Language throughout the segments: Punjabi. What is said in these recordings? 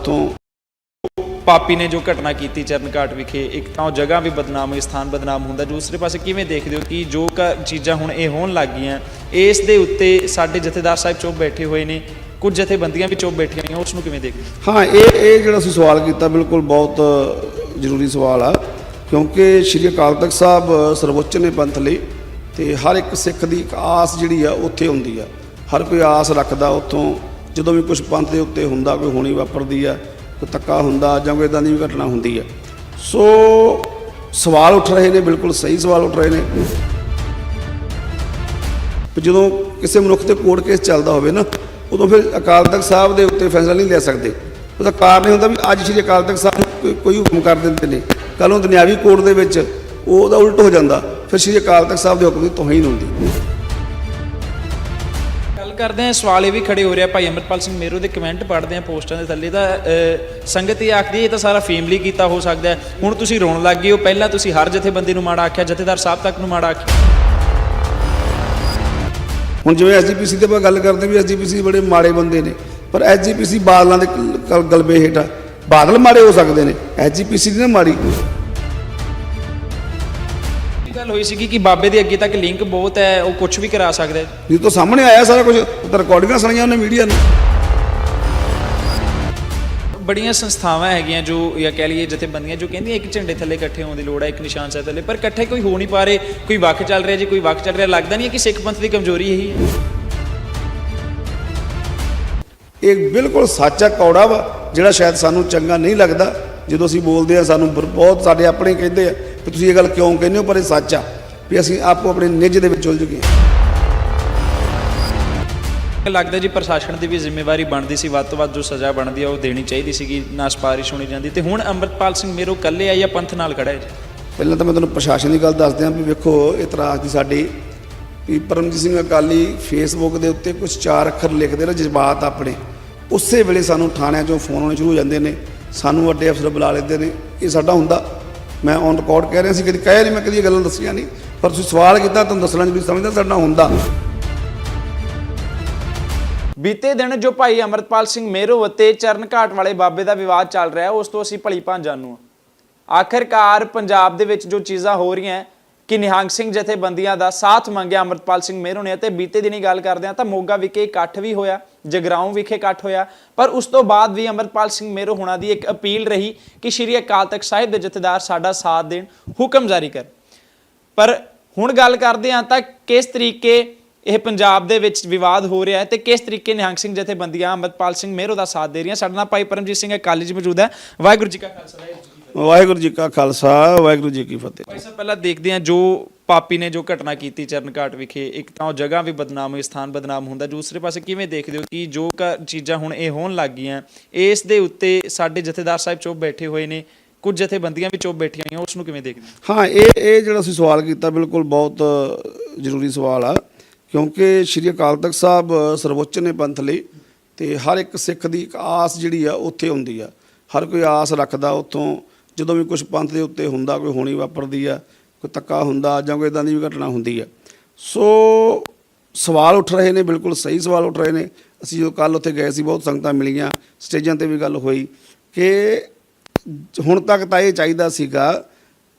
ਉੱਥੋਂ ਪਾਪੀ ਨੇ ਜੋ ਘਟਨਾ ਕੀਤੀ ਚਰਨ ਘਾਟ ਵਿਖੇ, ਇੱਕ ਤਾਂ ਉਹ ਜਗ੍ਹਾ ਵੀ ਬਦਨਾਮ ਹੋਈ, ਸਥਾਨ ਬਦਨਾਮ ਹੁੰਦਾ, ਦੂਸਰੇ ਪਾਸੇ ਕਿਵੇਂ ਦੇਖਦੇ ਹੋ ਕਿ ਜੋ ਕ- ਚੀਜ਼ਾਂ ਹੁਣ ਇਹ ਹੋਣ ਲੱਗ ਗਈਆਂ, ਇਸ ਦੇ ਉੱਤੇ ਸਾਡੇ ਜਥੇਦਾਰ ਸਾਹਿਬ ਚੁੱਪ ਬੈਠੇ ਹੋਏ ਨੇ, ਕੁਝ ਜਥੇਬੰਦੀਆਂ ਵੀ ਚੁੱਪ ਬੈਠੀਆਂ ਹੋਈਆਂ, ਉਸ ਨੂੰ ਕਿਵੇਂ ਦੇਖਦੇ ਹਾਂ? ਇਹ ਇਹ ਜਿਹੜਾ ਅਸੀਂ ਸਵਾਲ ਕੀਤਾ ਬਿਲਕੁਲ ਬਹੁਤ ਜ਼ਰੂਰੀ ਸਵਾਲ ਆ, ਕਿਉਂਕਿ ਸ਼੍ਰੀ ਅਕਾਲ ਤਖਤ ਸਾਹਿਬ ਸਰਵਉੱਚ ਨੇ ਪੰਥ ਲਈ ਤੇ ਹਰ ਇੱਕ ਸਿੱਖ ਦੀ ਇੱਕ ਆਸ ਜਿਹੜੀ ਆ, ਉੱਥੇ ਹੁੰਦੀ ਆ। ਹਰ ਕੋਈ ਆਸ ਰੱਖਦਾ ਉੱਥੋਂ ਜਦੋਂ ਵੀ ਕੁਝ ਪੰਥ ਦੇ ਉੱਤੇ ਹੁੰਦਾ, ਕੋਈ ਹੋਣੀ ਵਾਪਰਦੀ ਆ, ਕੋਈ ਤੱਕਾ ਹੁੰਦਾ ਜਾਂ ਕੋਈ ਇਦਾਂ ਦੀ ਵੀ ਘਟਨਾ ਹੁੰਦੀ ਆ। ਸੋ ਸਵਾਲ ਉੱਠ ਰਹੇ ਨੇ, ਬਿਲਕੁਲ ਸਹੀ ਸਵਾਲ ਉੱਠ ਰਹੇ ਨੇ। ਵੀ ਜਦੋਂ ਕਿਸੇ ਮਨੁੱਖ ਤੇ ਕੋਰਟ ਕੇਸ ਚੱਲਦਾ ਹੋਵੇ ਨਾ, ਉਦੋਂ ਫਿਰ ਅਕਾਲ ਤਖਤ ਸਾਹਿਬ ਦੇ ਉੱਤੇ ਫੈਸਲਾ ਨਹੀਂ ਲੈ ਸਕਦੇ। ਉਹਦਾ ਕਾਰਨ ਇਹ ਹੁੰਦਾ ਵੀ ਅੱਜ ਸ਼੍ਰੀ ਅਕਾਲ ਤਖਤ ਸਾਹਿਬ ਕੋਈ- ਹੁਕਮ ਕਰ ਦਿੰਦੇ ਨੇ। ਕੱਲ੍ਹ ਨੂੰ ਦੁਨਿਆਵੀ ਕੋਰਟ ਦੇ ਵਿੱਚ ਉਹਦਾ ਉਲਟ ਹੋ ਜਾਂਦਾ। ਫਿਰ ਸ਼੍ਰੀ ਅਕਾਲ ਤਖਤ ਸਾਹਿਬ ਦੇ ਹੁਕਮ ਦੀ ਤੋਹੀਨ ਹੁੰਦੀ। ਕਰਦੇ ਹਾਂ, ਸਵਾਲ ਇਹ ਵੀ ਖੜੇ ਹੋ ਰਿਹਾ, ਭਾਈ ਅਮਰਪਾਲ ਸਿੰਘ ਮੇਰੋ ਦੇ ਕਮੈਂਟ ਪੜ੍ਹਦੇ ਆ ਪੋਸਟਾਂ ਦੇ ਥੱਲੇ ਤਾਂ ਸੰਗਤ ਇਹ ਆਖਦੀ ਇਹ ਤਾਂ ਸਾਰਾ ਫੇਮਲੀ ਕੀਤਾ ਹੋ ਸਕਦਾ ਹੁਣ ਤੁਸੀਂ ਰੋਣ ਲੱਗ ਗਏ ਹੋ, ਪਹਿਲਾਂ ਤੁਸੀਂ ਹਰ ਜਥੇਬੰਦੀ ਨੂੰ ਮਾੜਾ ਆਖਿਆ, ਜਥੇਦਾਰ ਸਾਹਿਬ ਤੱਕ ਨੂੰ ਮਾੜਾ ਆਖਿਆ। ਹੁਣ ਜਿਵੇਂ ਐਸਜੀਪੀਸੀ ਤੇ ਆਪਾਂ ਗੱਲ ਕਰਦੇ ਵੀ ਐਸਜੀਪੀਸੀ ਬੜੇ ਮਾੜੇ ਬੰਦੇ ਨੇ, ਪਰ ਐਸਜੀਪੀਸੀ ਬਾਦਲਾਂ ਦੇ ਕ- ਕ- ਗਲਬੇ ਹੇਠ ਬਾਦਲ ਮਾੜੇ ਹੋ ਸਕਦੇ ਨੇ ਐਸਜੀਪੀਸੀ ਦੀ ਨਾ ਮਾੜੀ ਗੱਲ ਹੋਈ ਸੀਗੀ ਕਿ ਬਾਬੇ ਦੇ ਅੱਗੇ ਤੱਕ ਲਿੰਕ ਬਹੁਤ ਹੈ ਉਹ ਕੁਝ ਵੀ ਕਰਾ ਸਕਦਾ ਹੈ। ਤੋਂ ਸਾਹਮਣੇ ਆਇਆ ਸਾਰਾ ਕੁਝ ਤਾਂ ਰਿਕਾਰਡਿੰਗਾਂ ਸੁਣੀਆਂ ਉਹਨੇ ਮੀਡੀਆ ਨੂੰ। ਬੜੀਆਂ ਸੰਸਥਾਵਾਂ ਹੈਗੀਆਂ ਜੋ ਜਾਂ ਕਹਿ ਲਈਏ ਜਥੇਬੰਦੀਆਂ ਜੋ ਕਹਿੰਦੀਆਂ ਇੱਕ ਝੰਡੇ ਥੱਲੇ ਇਕੱਠੇ ਹੋਣ ਦੀ ਲੋੜ ਹੈ ਇੱਕ ਨਿਸ਼ਾਨ ਸਾਹਿਬ ਥੱਲੇ ਪਰ ਇਕੱਠੇ ਕੋਈ ਹੋ ਨਹੀਂ ਪਾ ਰਹੇ ਕੋਈ ਵੱਖ ਚੱਲ ਰਿਹਾ ਜੀ ਕੋਈ ਵੱਖ ਚੱਲ ਰਿਹਾ ਲੱਗਦਾ ਨਹੀਂ ਹੈ ਕਿ ਸਿੱਖ ਪੰਥ ਦੀ ਕਮਜ਼ੋਰੀ ਇਹੀ ਹੈ। ਇਹ ਬਿਲਕੁਲ ਸੱਚਾ ਕੌੜਾ ਵਾ ਜਿਹੜਾ ਸ਼ਾਇਦ ਸਾਨੂੰ ਚੰਗਾ ਨਹੀਂ ਲੱਗਦਾ ਜਦੋਂ ਅਸੀਂ ਬੋਲਦੇ ਆ ਸਾਨੂੰ ਬਰ- ਬਹੁਤ ਸਾਡੇ ਆਪਣੇ ਕਹਿੰਦੇ ਆ ਕਿ ਤੁਸੀਂ ਇਹ ਗੱਲ ਕਿਉਂ ਕਹਿੰਦੇ ਹੋ? ਪਰ ਇਹ ਸੱਚ ਆ ਵੀ ਅਸੀਂ ਆਪੋ ਆਪਣੇ ਨਿੱਜ ਦੇ ਵਿੱਚ ਉਲਝ ਗਏ ਲੱਗਦਾ ਜੀ ਪ੍ਰਸ਼ਾਸਨ ਦੀ ਵੀ ਜ਼ਿੰਮੇਵਾਰੀ ਬਣਦੀ ਸੀ ਵੱਧ ਤੋਂ ਵੱਧ ਜੋ ਸਜ਼ਾ ਬਣਦੀ ਆ ਉਹ ਦੇਣੀ ਚਾਹੀਦੀ ਸੀਗੀ ਨਾ ਸਿਫਾਰਿਸ਼ ਹੋਣੀ ਜਾਂਦੀ। ਤੇ ਹੁਣ ਅੰਮ੍ਰਿਤਪਾਲ ਸਿੰਘ ਮੇਰੋ ਇਕੱਲੇ ਆ ਜਾਂ ਪੰਥ ਨਾਲ ਖੜਾ ਹੈ ਜੀ? ਪਹਿਲਾਂ ਤਾਂ ਮੈਂ ਤੁਹਾਨੂੰ ਪ੍ਰਸ਼ਾਸਨ ਦੀ ਗੱਲ ਦੱਸ ਦਿਆਂ ਵੀ ਵੇਖੋ ਇਤਰਾਜ਼ ਦੀ ਸਾਡੀ ਵੀ ਪਰਮਜੀਤ ਸਿੰਘ ਅਕਾਲੀ ਫੇਸਬੁੱਕ ਦੇ ਉੱਤੇ ਕੁਝ ਚਾਰ ਅੱਖਰ ਲਿਖਦੇ ਨੇ ਜਜ਼ਬਾਤ ਆਪਣੇ। ਉਸੇ ਵੇਲੇ ਸਾਨੂੰ ਥਾਣਿਆਂ 'ਚੋਂ ਫੋਨ ਆਉਣੇ ਸ਼ੁਰੂ ਹੋ ਜਾਂਦੇ ਨੇ ਸਾਨੂੰ ਵੱਡੇ ਅਫਸਰ ਬੁਲਾ ਲੈਂਦੇ ਨੇ ਇਹ ਸਾਡਾ ਹੁੰਦਾ। ਮੈਂ ਔਨ ਰਿਕਾਰਡ ਕਹਿ ਰਿਹਾ ਸੀ, ਕਦੀ ਕਹਿ ਨਹੀਂ, ਮੈਂ ਕਦੀ ਇਹ ਗੱਲਾਂ ਦੱਸੀਆਂ ਨਹੀਂ। ਪਰ ਤੁਸੀਂ ਸਵਾਲ ਕੀਤਾ, ਤੁਹਾਨੂੰ ਦੱਸਣਾ ਜ਼ਰੂਰੀ ਸਮਝਦਾ ਸਾਡਾ ਹੁੰਦਾ। ਬੀਤੇ ਦਿਨ ਜੋ ਭਾਈ ਅਮਰਤਪਾਲ ਸਿੰਘ ਮੇਰੋ ਅਤੇ ਚਰਨ ਘਾਟ ਵਾਲੇ ਬਾਬੇ ਦਾ ਵਿਵਾਦ ਚੱਲ ਰਿਹਾ, ਉਸ ਤੋਂ ਅਸੀਂ ਭਲੀ ਭਾਂ ਜਾਣੂ ਹਾਂ। ਆਖਰਕਾਰ ਪੰਜਾਬ ਦੇ ਵਿੱਚ ਜੋ ਚੀਜ਼ਾਂ ਹੋ ਰਹੀਆਂ ਹੈ ਕਿ ਨਿਹੰਗ ਸਿੰਘ ਜਥੇਬੰਦੀਆਂ ਦਾ ਸਾਥ ਮੰਗਿਆ, ਅਮਰਤਪਾਲ ਸਿੰਘ ਮੇਰੋ ਨੇ ਅਤੇ ਬੀਤੇ ਦਿਨੀ ਗੱਲ ਕਰਦੇ ਹਾਂ ਤਾਂ ਮੋਗਾ ਵਿਖੇ ਇਕੱਠ ਵੀ ਹੋਇਆ, ਜਗਰਾਉਂ ਵਿਖੇ ਇਕੱਠ ਹੋਇਆ, ਪਰ ਉਸ ਤੋਂ ਬਾਅਦ ਵੀ ਅਮਰਤਪਾਲ ਸਿੰਘ ਮੇਰੋ ਹੋਣਾ ਦੀ ਇੱਕ ਅਪੀਲ ਰਹੀ ਕਿ ਸ਼੍ਰੀ ਅਕਾਲ ਤਖਤ ਸਾਹਿਬ ਦੇ ਜਥੇਦਾਰ ਸਾਡਾ ਸਾਥ ਦੇਣ, ਹੁਕਮ ਜਾਰੀ ਕਰ ਪਰ ਹੁਣ ਗੱਲ ਕਰਦੇ ਹਾਂ ਤਾਂ ਕਿਸ ਤਰੀਕੇ ਇਹ ਪੰਜਾਬ ਦੇ ਵਿੱਚ ਵਿਵਾਦ ਹੋ ਰਿਹਾ ਹੈ ਤੇ ਕਿਸ ਤਰੀਕੇ ਨਿਹੰਗ ਸਿੰਘ ਜਥੇਬੰਦੀਆਂ ਅੰਮ੍ਰਿਤਪਾਲ ਸਿੰਘ ਮਹਿਰੋ ਦਾ ਸਾਥ ਦੇ ਰਹੀਆਂ? ਸਾਡੇ ਨਾਲ ਭਾਈ ਪਰਮਜੀਤ ਸਿੰਘ ਅਕਾਲੀ ਜੀ ਮੌਜੂਦ ਹੈ। ਵਾਹਿਗੁਰੂ ਜੀ ਕਾ ਖਾਲਸਾ, ਵਾਹਿਗੁਰੂ ਵਾਹਿਗੁਰੂ ਜੀ ਕਾ ਖਾਲਸਾ ਵਾਹਿਗੁਰੂ ਜੀ ਕੀ ਫਤਿਹ ਭਾਈ ਸਾਹਿਬ ਪਹਿਲਾਂ ਦੇਖਦੇ ਹਾਂ ਜੋ ਪਾਪੀ ਨੇ ਜੋ ਘਟਨਾ ਕੀਤੀ ਚਰਨਘਾਟ ਵਿਖੇ ਇੱਕ ਤਾਂ ਉਹ ਜਗ੍ਹਾ ਵੀ ਬਦਨਾਮ ਹੋਈ ਸਥਾਨ ਬਦਨਾਮ ਹੁੰਦਾ ਦੂਸਰੇ ਪਾਸੇ ਕਿਵੇਂ ਦੇਖਦੇ ਹੋ ਕਿ ਜੋ ਚੀਜ਼ਾਂ ਹੁਣ ਇਹ ਹੋਣ ਲੱਗ ਗਈਆਂ ਇਸ ਦੇ ਉੱਤੇ ਸਾਡੇ ਜਥੇਦਾਰ ਸਾਹਿਬ ਚੁੱਪ ਬੈਠੇ ਹੋਏ ਨੇ ਕੁਝ ਜਥੇਬੰਦੀਆਂ ਵੀ ਚੁੱਪ ਬੈਠੀਆਂ ਹੋਈਆਂ ਉਸ ਨੂੰ ਕਿਵੇਂ ਦੇਖਦੇ ਹੋ? ਇਹ ਇਹ ਜਿਹੜਾ ਤੁਸੀਂ ਸਵਾਲ ਕੀਤਾ ਬਿਲਕੁਲ ਬਹੁਤ ਜ਼ਰੂਰੀ ਸਵਾਲ ਆ ਕਿਉਂਕਿ ਸ਼੍ਰੀ ਅਕਾਲ ਤਖਤ ਸਾਹਿਬ ਸਰਵਉੱਚ ਨੇ ਪੰਥ ਲਈ ਤੇ ਹਰ ਇੱਕ ਸਿੱਖ ਦੀ ਇੱਕ ਆਸ ਜਿਹੜੀ ਆ ਉੱਥੇ ਹੁੰਦੀ ਆ ਹਰ ਕੋਈ ਆਸ ਰੱਖਦਾ ਉੱਥੋਂ ਜਦੋਂ ਵੀ ਕੁਝ ਪੰਥ ਦੇ ਉੱਤੇ ਹੁੰਦਾ, ਕੋਈ ਹੋਣੀ ਵਾਪਰਦੀ ਆ, ਕੋਈ ਤੱਕਾ ਹੁੰਦਾ ਜਾਂ ਕੋਈ ਇਦਾਂ ਦੀ ਵੀ ਘਟਨਾ ਹੁੰਦੀ ਆ। ਸੋ ਸਵਾਲ ਉੱਠ ਰਹੇ ਨੇ, ਬਿਲਕੁਲ ਸਹੀ ਸਵਾਲ ਉੱਠ ਰਹੇ ਨੇ। ਅਸੀਂ ਜਦੋਂ ਕੱਲ ਉੱਥੇ ਗਏ ਸੀ, ਬਹੁਤ ਸੰਗਤਾਂ ਮਿਲੀਆਂ, ਸਟੇਜਾਂ ਤੇ ਵੀ ਗੱਲ ਹੋਈ ਕਿ ਹੁਣ ਤੱਕ ਤਾਂ ਇਹ ਚਾਹੀਦਾ ਸੀਗਾ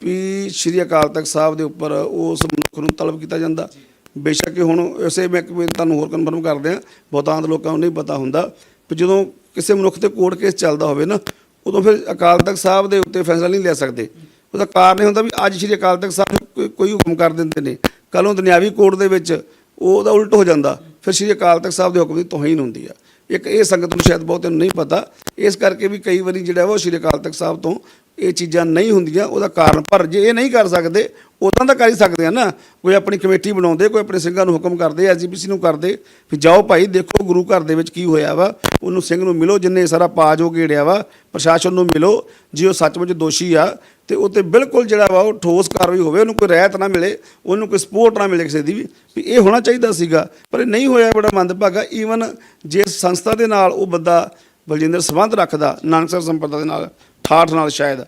ਵੀ ਸ਼੍ਰੀ ਅਕਾਲ ਤਖਤ ਸਾਹਿਬ ਦੇ ਉੱਪਰ ਉਸ ਮਨੁੱਖ ਨੂੰ ਤਲਬ ਕੀਤਾ ਜਾਂਦਾ। ਬੇਸ਼ੱਕ ਹੁਣ ਇਸੇ ਮੈਂ ਤੁਹਾਨੂੰ ਹੋਰ ਕਨਫਰਮ ਕਰਦੇ ਆ ਬਹੁਤਾਂਤ ਲੋਕਾਂ ਨੂੰ ਨਹੀਂ ਪਤਾ ਹੁੰਦਾ, ਵੀ ਜਦੋਂ ਕਿਸੇ ਮਨੁੱਖ ਤੇ ਕੋਰਟ ਕੇਸ ਚੱਲਦਾ ਹੋਵੇ ਨਾ ਉਦੋਂ ਫਿਰ ਅਕਾਲ ਤਖਤ ਸਾਹਿਬ ਦੇ ਉੱਤੇ ਫੈਸਲਾ ਨਹੀਂ ਲੈ ਸਕਦੇ। ਉਹਦਾ ਕਾਰਨ ਇਹ ਹੁੰਦਾ ਵੀ ਅੱਜ ਸ਼੍ਰੀ ਅਕਾਲ ਤਖਤ ਸਾਹਿਬ ਕੋਈ- ਕੋਈ ਹੁਕਮ ਕਰ ਦਿੰਦੇ ਨੇ। ਕੱਲ੍ਹ ਦੁਨਿਆਵੀ ਕੋਰਟ ਦੇ ਵਿੱਚ ਉਹ ਉਹਦਾ ਉਲਟ ਹੋ ਜਾਂਦਾ। ਫਿਰ ਸ਼੍ਰੀ ਅਕਾਲ ਤਖਤ ਸਾਹਿਬ ਦੇ ਹੁਕਮ ਦੀ ਤੋਹੀਨ ਹੁੰਦੀ ਆ। ਇੱਕ ਇਹ ਸੰਗਤ ਨੂੰ ਸ਼ਾਇਦ ਬਹੁਤ ਨੂੰ ਨਹੀਂ ਪਤਾ। ਇਸ ਕਰਕੇ ਵੀ ਕਈ ਵਾਰੀ ਜਿਹੜਾ ਵਾ ਉਹ ਸ਼੍ਰੀ ਅਕਾਲ ਤਖਤ ਸਾਹਿਬ ਤੋਂ ਇਹ ਚੀਜ਼ਾਂ ਨਹੀਂ ਹੁੰਦੀਆਂ, ਉਹਦਾ ਕਾਰਨ। ਪਰ ਜੇ ਇਹ ਨਹੀਂ ਕਰ ਸਕਦੇ, ਉਦਾਂ ਤਾਂ ਕਰ ਹੀ ਸਕਦੇ ਆ ਨਾ। ਕੋਈ ਆਪਣੀ ਕਮੇਟੀ ਬਣਾਉਂਦੇ, ਕੋਈ ਆਪਣੇ ਸਿੰਘਾਂ ਨੂੰ ਹੁਕਮ ਕਰਦੇ ਐਸਜੀਪੀਸੀ ਨੂੰ ਕਰਦੇ, ਵੀ ਜਾਓ ਭਾਈ, ਦੇਖੋ ਗੁਰੂ ਘਰ ਦੇ ਵਿੱਚ ਕੀ ਹੋਇਆ ਵਾ। ਉਹਨੂੰ ਸਿੰਘ ਨੂੰ ਮਿਲੋ, ਜਿੰਨੇ ਸਾਰਾ ਪਾਜ ਹੋ ਗੇੜਿਆ ਵਾ, ਪ੍ਰਸ਼ਾਸਨ ਨੂੰ ਮਿਲੋ, ਜੇ ਉਹ ਸੱਚਮੁੱਚ ਦੋਸ਼ੀ ਆ, ਤੇ ਉਹ ਤੇ ਬਿਲਕੁਲ ਜਿਹੜਾ ਵਾ, ਉਹ ਠੋਸ ਕਾਰਵਾਈ ਹੋਵੇ, ਉਹਨੂੰ ਕੋਈ ਰਹਿਤ ਨਾ ਮਿਲੇ, ਉਹਨੂੰ ਕੋਈ ਸਪੋਰਟ ਨਾ ਮਿਲੇ ਕਿਸੇ ਦੀ ਵੀ ਵੀ ਇਹ ਹੋਣਾ ਚਾਹੀਦਾ ਸੀਗਾ। ਪਰ ਇਹ ਨਹੀਂ ਹੋਇਆ, ਬੜਾ ਮੰਦਭਾਗਾ। ਈਵਨ ਜੇ ਸੰਸਥਾ ਦੇ ਨਾਲ ਉਹ ਬੰਦਾ ਬਲਜਿੰਦਰ ਸੰਬੰਧ ਰੱਖਦਾ, ਨਾਨਕਸਰ ਸੰਪਰਦਾ ਦੇ ਨਾਲ ਠਾਠ ਨਾਲ ਸ਼ਾਇਦ।